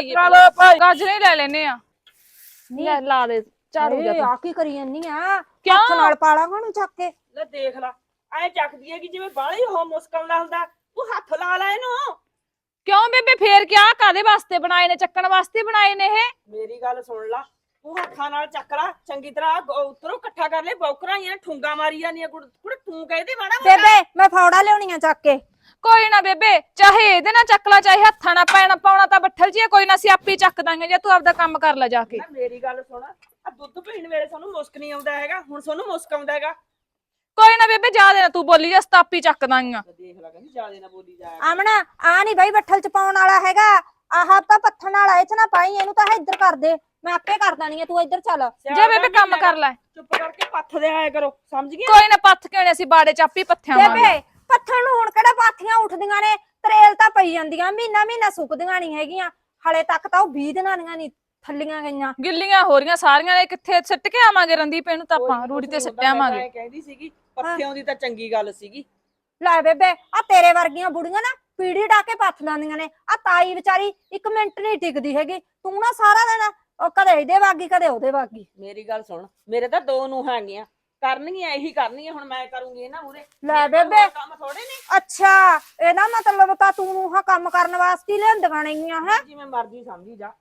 ਲਈਏ ਚੱਲ ਭਾਈ। ਗਾਜਰੇ ਲੈ ਲੈਨੇ ਆ। ਲੈ ਲਾ ਦੇ ਝਾੜੂ ਜਾ ਏ ਤੂੰ। ਆ ਕੀ ਕਰੀ ਜੰਨੀ ਆ? ਕਿਉਂ? ਹੱਥ ਨਾਲ ਪਾਲਾ ਨੂੰ ਚੱਕ ਕੇ। ਲੈ ਦੇਖ ਲਾ ਐ ਚੱਕਦੀ ਹੈ ਕਿ ਜਿਵੇਂ ਬਾਹਲੀ ਹੋ ਮੁਸਕਲ ਨਾਲ ਹੁੰਦਾ। ਤੂੰ ਹੱਥ ਲਾ ਲੈ ਇਹਨੂੰ। ਕਿਉਂ ਬੇਬੇ ਫੇਰ ਕਿਆ? ਕਾਦੇ ਵਾਸਤੇ ਬਣਾਏ ਨੇ? ਚੱਕਣ ਵਾਸਤੇ ਬਣਾਏ ਨੇ ਇਹ? ਮੇਰੀ ਗੱਲ ਸੁਣ ਲਾ ਤੂੰ ਹੱਥਾਂ ਨਾਲ ਚੱਕ ਲਾ। ਚੰਗੀ ਤਰ੍ਹਾਂ ਉੱਤਰੋਂ ਇਕੱਠਾ ਕਰ ਲੈ। ਬੌਕਰਾਂ ਹੀ ਠੁੰਗਾ ਮਾਰੀ ਜਾਂਦੀਆਂ। ਕੁੜ ਕੁੜ ਤੂੰ ਕਹਿੰਦੀ ਮਾੜਾ ਮੋਟਾ। ਬੇਬੇ ਮੈਂ ਫੌੜਾ ਲਿਆਉਣੀਆਂ ਚੱਕ ਕੇ। ਕੋਈ ਨਾ ਬੇਬੇ ਚਾਹੇ ਇਹਦੇ ਨਾਲ ਚੱਕ ਲਾ ਚਾਹੇ ਹੱਥਾਂ ਨਾਲ ਪੈਣਾ ਪਾਉਣਾ ਤਾਂ ਬੱਠਲ ਜੀ ਕੋਈ ਨਾ ਅਸੀਂ ਆਪੇ ਚੱਕ ਦਾਂਗੇ ਜੇ ਤੂੰ ਆਪਦਾ ਕੰਮ ਕਰ ਲੈ ਜਾ ਕੇ। ਨਾ ਮੇਰੀ ਗੱਲ ਸੁਣ ਆ ਦੁੱਧ ਪੀਣ ਵੇਲੇ ਸਾਨੂੰ ਮੁਸਕ ਨਹੀਂ ਆਉਂਦਾ ਹੈਗਾ ਹੁਣ ਸਾਨੂੰ ਮੁਸਕ ਆਉਂਦਾ ਹੈਗਾ। ਕੋਈ ਨਾ ਬੇਬੇ ਜਾ ਦੇ ਨਾ ਤੂੰ ਬੋਲੀ ਜਾ ਸਤਾਪੀ ਚੱਕ ਦਾਂਗੀਆਂ ਦੇਖ ਲੈ ਕਹਿੰਦੀ ਜਿਆਦੇ ਨਾ ਬੋਲੀ ਜਾਇਆ ਆਮਣਾ ਆ ਨਹੀਂ ਬਾਈ ਬੱਠਲ ਚ ਪਾਉਣ ਵਾਲਾ ਹੈਗਾ ਆਹ ਤਾਂ ਪੱਥਣ ਵਾਲਾ ਇਹ ਚ ਨਾ ਪਾਈ ਇਹਨੂੰ ਤਾਂ ਇੱਧਰ ਕਰ ਦੇ ਮੈਂ ਆਪੇ ਕਰ ਦੇਣੀ ਆ ਤੂੰ ਇੱਧਰ ਚੱਲ। ਜਾ ਬੇਬੇ ਕੰਮ ਕਰ ਲੈ। ਚੁੱਪ ਕਰਕੇ ਪੱਥ ਦੇ ਆਇਆ ਕਰੋ ਸਮਝ ਗਿਆ ਕੋਈ ਨਾ ਪੱਥ ਕਿਉਂ ਅਸੀਂ ਬਾੜੇ ਚਾਪੀ ਪੱਥਿਆਂ ਵਾਂਗੇ। ਬੇਬੇ ਪੱਥਰ ਨੂੰ ਹੁਣ ਕਿਹੜਾ ਪਾਥੀਆਂ ਉੱਠਦੀਆਂ ਨੇ? ਤਰੇਲ ਤਾਂ ਪਈ ਜਾਂਦੀਆਂ ਮਹੀਨਾ ਮਹੀਨਾ ਸੁੱਕਦੀਆਂ ਨਹੀਂ ਹੈਗੀਆਂ। ਹਲੇ ਤੱਕ ਤਾਂ ਉਹ 20 ਦਿਨਾਂ ਦੀਆਂ ਨਹੀਂ ਥੱਲੀਆਂ ਗਈਆਂ। ਗਿੱਲੀਆਂ ਹੋ ਰਹੀਆਂ ਸਾਰੀਆਂ ਨੇ ਕਿੱਥੇ ਸਿੱਟ ਕੇ ਆਵਾਂਗੇ ਰੰਦੀਪ ਇਹਨੂੰ ਤਾਂ ਆਪਾਂ ਰੂੜੀ ਤੇ ਸਿੱਟ ਆਵਾਂਗੇ। ਮੈਂ ਕਹਿੰਦੀ ਸੀਗੀ ਪੱਥਿਆਂ ਦੀ ਤਾਂ ਚੰਗੀ ਗੱਲ ਸੀਗੀ। ਲੈ ਬੇਬੇ ਆ ਤੇਰੇ ਵਰਗੀਆਂ ਬੁੜੀਆਂ ਨਾ ਪੀੜੀ ਢਾ ਕੇ ਪੱਥ ਲਾਂਦੀਆਂ ਨੇ। ਆ ਤਾਈ ਵਿਚਾਰੀ ਇੱਕ ਮਿੰਟ ਨਹੀਂ ਟਿਕਦੀ ਹੈਗੀ। ਤੂੰ ਨਾ ਸਾਰਾ ਦਿਨ ਉਹ ਕਦੇ ਇਹਦੇ ਵਾਗੀ ਕਦੇ ਉਹਦੇ ਵਾਗੀ ਮੇਰੀ ਗੱਲ ਸੁਣ ਮੇਰੇ ਤਾਂ ਦੋ ਨੂੰ ਹੈਗੀਆਂ। ਕਰਨਗੀਆਂ ਇਹੀ ਕਰਨਗੀਆਂ ਹੁਣ ਮੈਂ ਕਰੂੰਗੀ ਇਹਨਾਂ ਮੂਰੇ ਲੈ ਬੇਬੇ। ਕੰਮ ਥੋੜੇ ਨੇ। ਅੱਛਾ ਇਹਦਾ ਮਤਲਬ ਤਾਂ ਤੂੰ ਆਹ ਕੰਮ ਕਰਨ ਵਾਸਤੇ ਹੀ ਨੇਗੀਆਂ ਹੈ? ਜਿਵੇਂ ਮਰਜ਼ੀ ਸਮਝੀ ਜਾ।